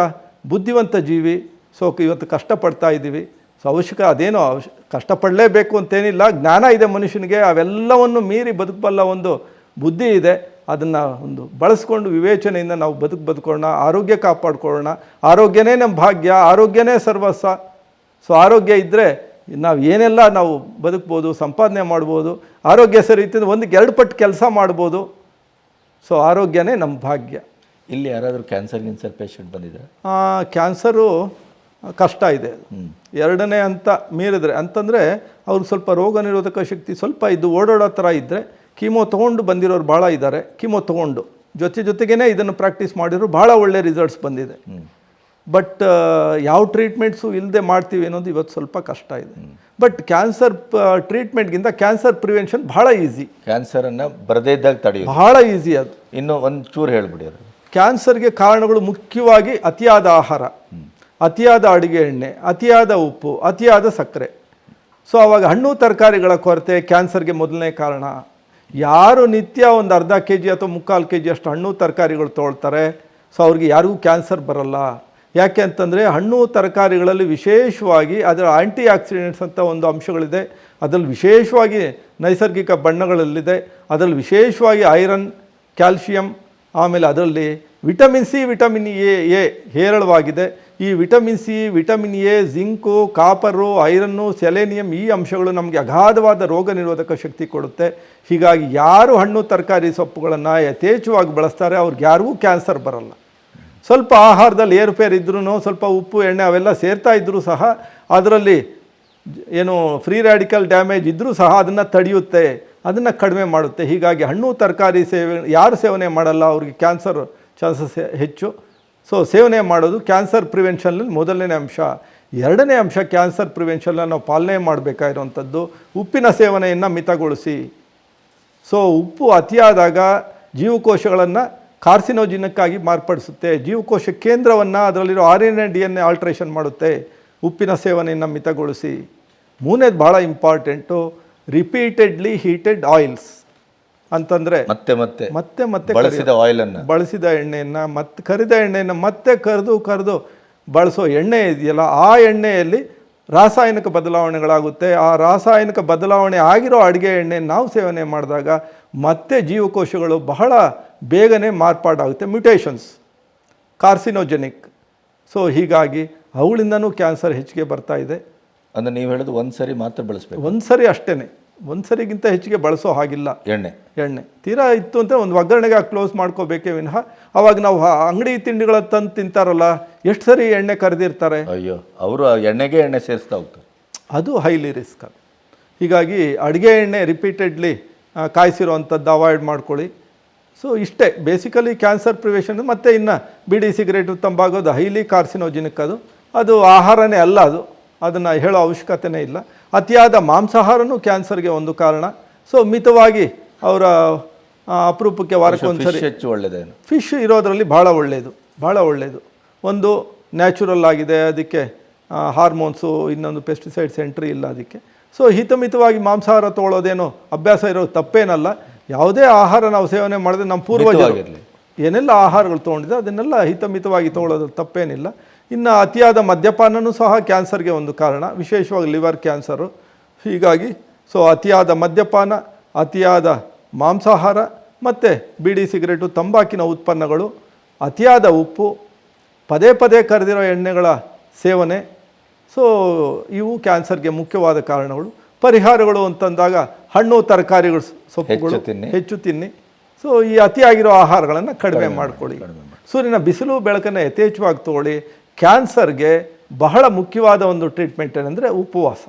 ಬುದ್ಧಿವಂತ ಜೀವಿ. ಸೊ ಇವತ್ತು ಕಷ್ಟಪಡ್ತಾ ಇದ್ದೀವಿ. ಸೊ ಅವಶ್ಯಕ ಅದೇನೋ ಅವಶ್ಯ ಕಷ್ಟಪಡಲೇಬೇಕು ಅಂತೇನಿಲ್ಲ. ಜ್ಞಾನ ಇದೆ ಮನುಷ್ಯನಿಗೆ. ಅವೆಲ್ಲವನ್ನು ಮೀರಿ ಬದುಕಬಲ್ಲ ಒಂದು ಬುದ್ಧಿ ಇದೆ. ಅದನ್ನು ಒಂದು ಬಳಸ್ಕೊಂಡು ವಿವೇಚನೆಯಿಂದ ನಾವು ಬದುಕು ಬದುಕೋಣ ಆರೋಗ್ಯ ಕಾಪಾಡ್ಕೊಳ್ಳೋಣ. ಆರೋಗ್ಯನೇ ನಮ್ಮ ಭಾಗ್ಯ, ಆರೋಗ್ಯನೇ ಸರ್ವಸ್ವ. ಸೊ ಆರೋಗ್ಯ ಇದ್ದರೆ ನಾವು ಏನೆಲ್ಲ ನಾವು ಬದುಕ್ಬೋದು ಸಂಪಾದನೆ ಮಾಡ್ಬೋದು ಆರೋಗ್ಯ ಸರಿ ಇತ್ತು ಒಂದಕ್ಕೆ ಎರಡು ಪಟ್ಟು ಕೆಲಸ ಮಾಡ್ಬೋದು. ಸೊ ಆರೋಗ್ಯನೇ ನಮ್ಮ ಭಾಗ್ಯ. ಇಲ್ಲಿ ಯಾರಾದರೂ ಕ್ಯಾನ್ಸರ್ ಗಿನ್ಸರ್ ಪೇಷಂಟ್ ಬಂದಿದೆ ಕ್ಯಾನ್ಸರು ಕಷ್ಟ ಇದೆ. ಎರಡನೇ ಅಂತ ಮೀರಿದ್ರೆ ಅಂತಂದರೆ ಅವ್ರಿಗೆ ಸ್ವಲ್ಪ ರೋಗ ನಿರೋಧಕ ಶಕ್ತಿ ಸ್ವಲ್ಪ ಇದು ಓಡಾಡೋ ಥರ ಇದ್ದರೆ ಕೀಮೋ ತೊಗೊಂಡು ಬಂದಿರೋರು ಭಾಳ ಇದ್ದಾರೆ. ಕೀಮೋ ತೊಗೊಂಡು. ಜೊತೆ ಜೊತೆಗೇ ಇದನ್ನು ಪ್ರಾಕ್ಟೀಸ್ ಮಾಡಿದ್ರು ಭಾಳ ಒಳ್ಳೆ ರಿಸಲ್ಟ್ಸ್ ಬಂದಿದೆ. ಬಟ್ ಯಾವ ಟ್ರೀಟ್ಮೆಂಟ್ಸು ಇಲ್ಲದೆ ಮಾಡ್ತೀವಿ ಅನ್ನೋದು ಇವತ್ತು ಸ್ವಲ್ಪ ಕಷ್ಟ ಇದೆ. ಬಟ್ ಕ್ಯಾನ್ಸರ್ ಟ್ರೀಟ್ಮೆಂಟ್ಗಿಂತ ಕ್ಯಾನ್ಸರ್ ಪ್ರಿವೆನ್ಷನ್ ಭಾಳ ಈಸಿ ಕ್ಯಾನ್ಸರನ್ನು ಬರದೇ ಇದ್ದಾಗ ತಡೆಯೋದು. ಭಾಳ ಈಸಿ ಅದು. ಇನ್ನು ಒಂದು ಚೂರು ಹೇಳ್ಬಿಡಿ ಅದು. ಕ್ಯಾನ್ಸರ್ಗೆ ಕಾರಣಗಳು ಮುಖ್ಯವಾಗಿ ಅತಿಯಾದ ಆಹಾರ ಅತಿಯಾದ ಅಡುಗೆ ಎಣ್ಣೆ ಅತಿಯಾದ ಉಪ್ಪು ಅತಿಯಾದ ಸಕ್ಕರೆ. ಸೊ ಆವಾಗ ಹಣ್ಣು ತರಕಾರಿಗಳ ಕೊರತೆ ಕ್ಯಾನ್ಸರ್ಗೆ ಮೊದಲನೇ ಕಾರಣ. ಯಾರು ನಿತ್ಯ ಒಂದು ಅರ್ಧ ಕೆ ಜಿ ಅಥವಾ ಮುಕ್ಕಾಲು ಕೆ ಜಿ ಅಷ್ಟು ಹಣ್ಣು ತರಕಾರಿಗಳು ತೊಗೊಳ್ತಾರೆ ಸೊ ಅವ್ರಿಗೆ ಯಾರಿಗೂ ಕ್ಯಾನ್ಸರ್ ಬರಲ್ಲ. ಯಾಕೆ ಅಂತಂದರೆ ಹಣ್ಣು ತರಕಾರಿಗಳಲ್ಲಿ ವಿಶೇಷವಾಗಿ ಅದರ ಆ್ಯಂಟಿ ಆಕ್ಸಿಡೆಂಟ್ಸ್ ಅಂತ ಒಂದು ಅಂಶಗಳಿದೆ. ಅದರಲ್ಲಿ ವಿಶೇಷವಾಗಿ ನೈಸರ್ಗಿಕ ಬಣ್ಣಗಳಲ್ಲಿದೆ. ಅದರಲ್ಲಿ ವಿಶೇಷವಾಗಿ ಐರನ್, ಕ್ಯಾಲ್ಶಿಯಂ, ಆಮೇಲೆ ಅದರಲ್ಲಿ vitamin C, vitamin A A ಹೇರಳವಾಗಿದೆ. ಈ vitamin C, vitamin A, zinc, copper, iron, selenium ಈ ಅಂಶಗಳು ನಮಗೆ ಅಗಾಧವಾದ ರೋಗ ನಿರೋಧಕ ಶಕ್ತಿ ಕೊಡುತ್ತೆ. ಹೀಗಾಗಿ ಯಾರು ಹಣ್ಣು ತರಕಾರಿ ಸೊಪ್ಪುಗಳನ್ನು ಯಥೇಚ್ಛವಾಗಿ ಬಳಸ್ತಾರೆ, ಅವ್ರಿಗೆ ಯಾರಿಗೂ ಕ್ಯಾನ್ಸರ್ ಬರಲ್ಲ. ಸ್ವಲ್ಪ ಆಹಾರದಲ್ಲಿ ಏರುಪೇರು ಇದ್ರೂ ಸ್ವಲ್ಪ ಉಪ್ಪು, ಎಣ್ಣೆ ಅವೆಲ್ಲ ಸೇರ್ತಾ ಇದ್ದರೂ ಸಹ ಅದರಲ್ಲಿ ಏನು ಫ್ರೀ ರ್ಯಾಡಿಕಲ್ ಡ್ಯಾಮೇಜ್ ಇದ್ದರೂ ಸಹ ಅದನ್ನು ತಡೆಯುತ್ತೆ, ಅದನ್ನು ಕಡಿಮೆ ಮಾಡುತ್ತೆ. ಹೀಗಾಗಿ ಹಣ್ಣು, ತರಕಾರಿ ಸೇವೆ, ಯಾರು ಸೇವನೆ ಮಾಡಲ್ಲ, ಅವ್ರಿಗೆ ಕ್ಯಾನ್ಸರ್ ಚಾನ್ಸಸ್ ಹೆಚ್ಚು. ಸೊ, ಸೇವನೆ ಮಾಡೋದು ಕ್ಯಾನ್ಸರ್ ಪ್ರಿವೆನ್ಷನಲ್ಲಿ ಮೊದಲನೇ ಅಂಶ. ಎರಡನೇ ಅಂಶ ಕ್ಯಾನ್ಸರ್ ಪ್ರಿವೆನ್ಷನ್ನ ನಾವು ಪಾಲನೆ ಮಾಡಬೇಕಾಗಿರುವಂಥದ್ದು ಉಪ್ಪಿನ ಸೇವನೆಯನ್ನು ಮಿತಗೊಳಿಸಿ. ಸೊ, ಉಪ್ಪು ಅತಿಯಾದಾಗ ಜೀವಕೋಶಗಳನ್ನು ಕಾರ್ಸಿನೋಜಿನಕ್ಕಾಗಿ ಮಾರ್ಪಡಿಸುತ್ತೆ. ಜೀವಕೋಶ ಕೇಂದ್ರವನ್ನು ಅದರಲ್ಲಿರೋ R N A D N A alteration ಮಾಡುತ್ತೆ. ಉಪ್ಪಿನ ಸೇವನೆಯನ್ನು ಮಿತಗೊಳಿಸಿ. ಮೂನೇದು ಭಾಳ ಇಂಪಾರ್ಟೆಂಟು ರಿಪೀಟೆಡ್ಲಿ ಹೀಟೆಡ್ ಆಯಿಲ್ಸ್ ಅಂತಂದರೆ ಮತ್ತೆ ಮತ್ತೆ ಮತ್ತೆ ಮತ್ತೆ ಬಳಸಿದ ಆಯಿಲನ್ನು. ಬಳಸಿದ ಎಣ್ಣೆಯನ್ನು ಮತ್ತೆ ಕರಿದ ಎಣ್ಣೆಯನ್ನು ಮತ್ತೆ ಕರೆದು ಕರೆದು ಬಳಸೋ ಎಣ್ಣೆ ಇದೆಯಲ್ಲ ಆ ಎಣ್ಣೆಯಲ್ಲಿ ರಾಸಾಯನಿಕ ಬದಲಾವಣೆಗಳಾಗುತ್ತೆ. ಆ ರಾಸಾಯನಿಕ ಬದಲಾವಣೆ ಆಗಿರೋ ಅಡುಗೆ ಎಣ್ಣೆ ನಾವು ಸೇವನೆ ಮಾಡಿದಾಗ ಮತ್ತೆ ಜೀವಕೋಶಗಳು ಬಹಳ ಬೇಗನೆ ಮಾರ್ಪಾಡಾಗುತ್ತೆ. ಮ್ಯುಟೇಷನ್ಸ್ ಕಾರ್ಸಿನೋಜೆನಿಕ್ ಸೊ ಹೀಗಾಗಿ ಅವುಗಳಿಂದನೂ ಕ್ಯಾನ್ಸರ್ ಹೆಚ್ಚಿಗೆ ಬರ್ತಾ ಇದೆ. ಅಂದರೆ ನೀವು ಹೇಳೋದು ಒಂದು ಸರಿ ಮಾತ್ರ ಬಳಸಬೇಕು. ಒಂದು ಸರಿ ಅಷ್ಟೇ ಒಂದು ಸರಿಗಿಂತ ಹೆಚ್ಚಿಗೆ ಬಳಸೋ ಹಾಗಿಲ್ಲ. ಎಣ್ಣೆ. ಎಣ್ಣೆ. ತೀರಾ ಇತ್ತು ಅಂತ ಒಂದು ಒಗ್ಗರಣೆಗೆ ಕ್ಲೋಸ್ ಮಾಡ್ಕೋಬೇಕೇ ವಿನಃ. ಅವಾಗ ನಾವು ಅಂಗಡಿ ತಿಂಡಿಗಳ ತಂದು ತಿಂತಾರಲ್ಲ ಎಷ್ಟು ಸರಿ ಎಣ್ಣೆ ಕರೆದಿರ್ತಾರೆ? ಅಯ್ಯೋ ಅವರು ಎಣ್ಣೆಗೆ ಎಣ್ಣೆ ಸೇರಿಸ್ತಾ ಹೋಗ್ತಾರೆ. ಅದು ಹೈಲಿ ರಿಸ್ಕ್ ಹೀಗಾಗಿ ಅಡುಗೆ ಎಣ್ಣೆ ರಿಪೀಟೆಡ್ಲಿ ಕಾಯಿಸಿರೋವಂಥದ್ದು ಅವಾಯ್ಡ್ ಮಾಡ್ಕೊಳ್ಳಿ. ಸೊ ಇಷ್ಟೇ. ಬೇಸಿಕಲಿ ಕ್ಯಾನ್ಸರ್ ಪ್ರಿವೆಷನ್ ಮತ್ತು ಇನ್ನು ಬಿಡಿ ಸಿಗರೇಟು ತಂಬಾಗೋದು ಹೈಲಿ ಕಾರ್ಸಿನೋಜಿನಿಕ್ ಅದು ಅದು. ಆಹಾರನೇ ಅಲ್ಲ ಅದು. ಅದನ್ನು ಹೇಳೋ ಅವಶ್ಯಕತೆನೇ ಇಲ್ಲ. ಅತಿಯಾದ ಮಾಂಸಾಹಾರನೂ ಕ್ಯಾನ್ಸರ್ಗೆ ಒಂದು ಕಾರಣ. ಸೊ ಮಿತವಾಗಿ ಅವರ ಅಪರೂಪಕ್ಕೆ ವಾರಕ್ಕೊಂದ್ಸರಿ ಹೆಚ್ಚು ಒಳ್ಳೆಯದೇ ಫಿಶ್ ಇರೋದರಲ್ಲಿ ಭಾಳ ಒಳ್ಳೆಯದು ಭಾಳ ಒಳ್ಳೆಯದು ಒಂದು ನ್ಯಾಚುರಲ್ ಆಗಿದೆ ಅದಕ್ಕೆ ಹಾರ್ಮೋನ್ಸು ಇನ್ನೊಂದು ಪೆಸ್ಟಿಸೈಡ್ಸ್ ಎಂಟ್ರಿ ಇಲ್ಲ ಅದಕ್ಕೆ. ಸೊ ಹಿತಮಿತವಾಗಿ ಮಾಂಸಾಹಾರ ತೊಗೊಳ್ಳೋದೇನು ಅಭ್ಯಾಸ ಇರೋದು ತಪ್ಪೇನಲ್ಲ. ಯಾವುದೇ ಆಹಾರ ನಾವು ಸೇವನೆ ಮಾಡಿದ್ರೆ ನಮ್ಮ ಪೂರ್ವಜರು ಮಿತವಾಗಿರ್ಲಿ. ಏನೆಲ್ಲ ಆಹಾರಗಳು ತೊಗೊಂಡಿದೆ ಅದನ್ನೆಲ್ಲ ಹಿತಮಿತವಾಗಿ ತೊಗೊಳ್ಳೋದು ತಪ್ಪೇನಿಲ್ಲ. ಇನ್ನು ಅತಿಯಾದ ಮದ್ಯಪಾನನೂ ಸಹ ಕ್ಯಾನ್ಸರ್ಗೆ ಒಂದು ಕಾರಣ. ವಿಶೇಷವಾಗಿ ಲಿವರ್ ಕ್ಯಾನ್ಸರು. ಹೀಗಾಗಿ ಸೊ ಅತಿಯಾದ ಮದ್ಯಪಾನ ಅತಿಯಾದ ಮಾಂಸಾಹಾರ ಮತ್ತು ಬೀಡಿ ಸಿಗರೇಟು ತಂಬಾಕಿನ ಉತ್ಪನ್ನಗಳು ಅತಿಯಾದ ಉಪ್ಪು ಪದೇ ಪದೇ ಕರೆದಿರೋ ಎಣ್ಣೆಗಳ ಸೇವನೆ. ಸೊ ಇವು ಕ್ಯಾನ್ಸರ್ಗೆ ಮುಖ್ಯವಾದ ಕಾರಣಗಳು. ಪರಿಹಾರಗಳು ಅಂತಂದಾಗ ಹಣ್ಣು ತರಕಾರಿಗಳು ಸೊಪ್ಪುಗಳು ಹೆಚ್ಚು ತಿನ್ನಿ. ಹೆಚ್ಚು ತಿನ್ನಿ. ಸೊ ಈ ಅತಿಯಾಗಿರೋ ಆಹಾರಗಳನ್ನು ಕಡಿಮೆ ಮಾಡಿಕೊಳ್ಳಿ. ಸೂರ್ಯನ ಬಿಸಿಲು ಬೆಳಕನ್ನು ಯಥೇಚ್ಛವಾಗಿ ತಗೊಳ್ಳಿ. ಕ್ಯಾನ್ಸರ್ಗೆ ಬಹಳ ಮುಖ್ಯವಾದ ಒಂದು ಟ್ರೀಟ್ಮೆಂಟ್ ಏನಂದರೆ ಉಪವಾಸ.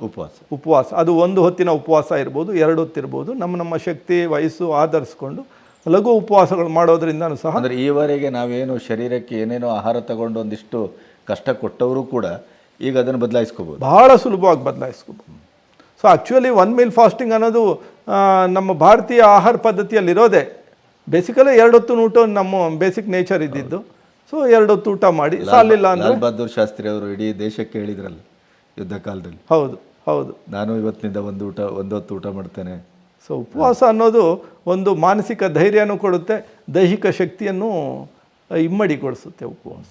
ಉಪವಾಸ. ಉಪವಾಸ. ಅದು ಒಂದು ಹೊತ್ತಿನ ಉಪವಾಸ ಇರ್ಬೋದು ಎರಡು ಹೊತ್ತಿರ್ಬೋದು ನಮ್ಮ ನಮ್ಮ ಶಕ್ತಿ ವಯಸ್ಸು ಆಧರಿಸ್ಕೊಂಡು ಲಘು ಉಪವಾಸಗಳು ಮಾಡೋದ್ರಿಂದನೂ ಸಹ ಅಂದರೆ ಈವರೆಗೆ ನಾವೇನು ಶರೀರಕ್ಕೆ ಏನೇನೋ ಆಹಾರ ತಗೊಂಡು ಒಂದಿಷ್ಟು ಕಷ್ಟ ಕೊಟ್ಟವರು ಕೂಡ ಈಗ ಅದನ್ನು ಬದಲಾಯಿಸ್ಕೋಬೋದು. ಬಹಳ ಸುಲಭವಾಗಿ ಬದಲಾಯಿಸ್ಕೋಬೋದು. So actually one meal fasting ಅನ್ನೋದು ನಮ್ಮ ಭಾರತೀಯ ಆಹಾರ ಪದ್ಧತಿಯಲ್ಲಿರೋದೆ ಬೇಸಿಕಲಿ ಎರಡೊತ್ತು ಊಟ ನಮ್ಮ ಬೇಸಿಕ್ ನೇಚರ್ ಇದ್ದಿದ್ದು. ಸೊ ಎರಡು ಹೊತ್ತು ಊಟ ಮಾಡಿ. ಸಾಲಿಲ್ಲ ಅಂದರೆ? ಬಹದ್ದೂರ್ ಶಾಸ್ತ್ರಿ ಅವರು ಇಡೀ ದೇಶಕ್ಕೆ ಹೇಳಿದ್ರಲ್ಲ ಯುದ್ಧ ಕಾಲದಲ್ಲಿ. ಹೌದು ಹೌದು. ನಾನು ಇವತ್ತಿನಿಂದ ಒಂದು ಊಟ ಒಂದು ಹೊತ್ತು ಊಟ ಮಾಡ್ತೇನೆ. ಸೊ ಉಪವಾಸ ಅನ್ನೋದು ಒಂದು ಮಾನಸಿಕ ಧೈರ್ಯನೂ ಕೊಡುತ್ತೆ ದೈಹಿಕ ಶಕ್ತಿಯನ್ನು ಇಮ್ಮಡಿಗೊಳಿಸುತ್ತೆ ಉಪವಾಸ.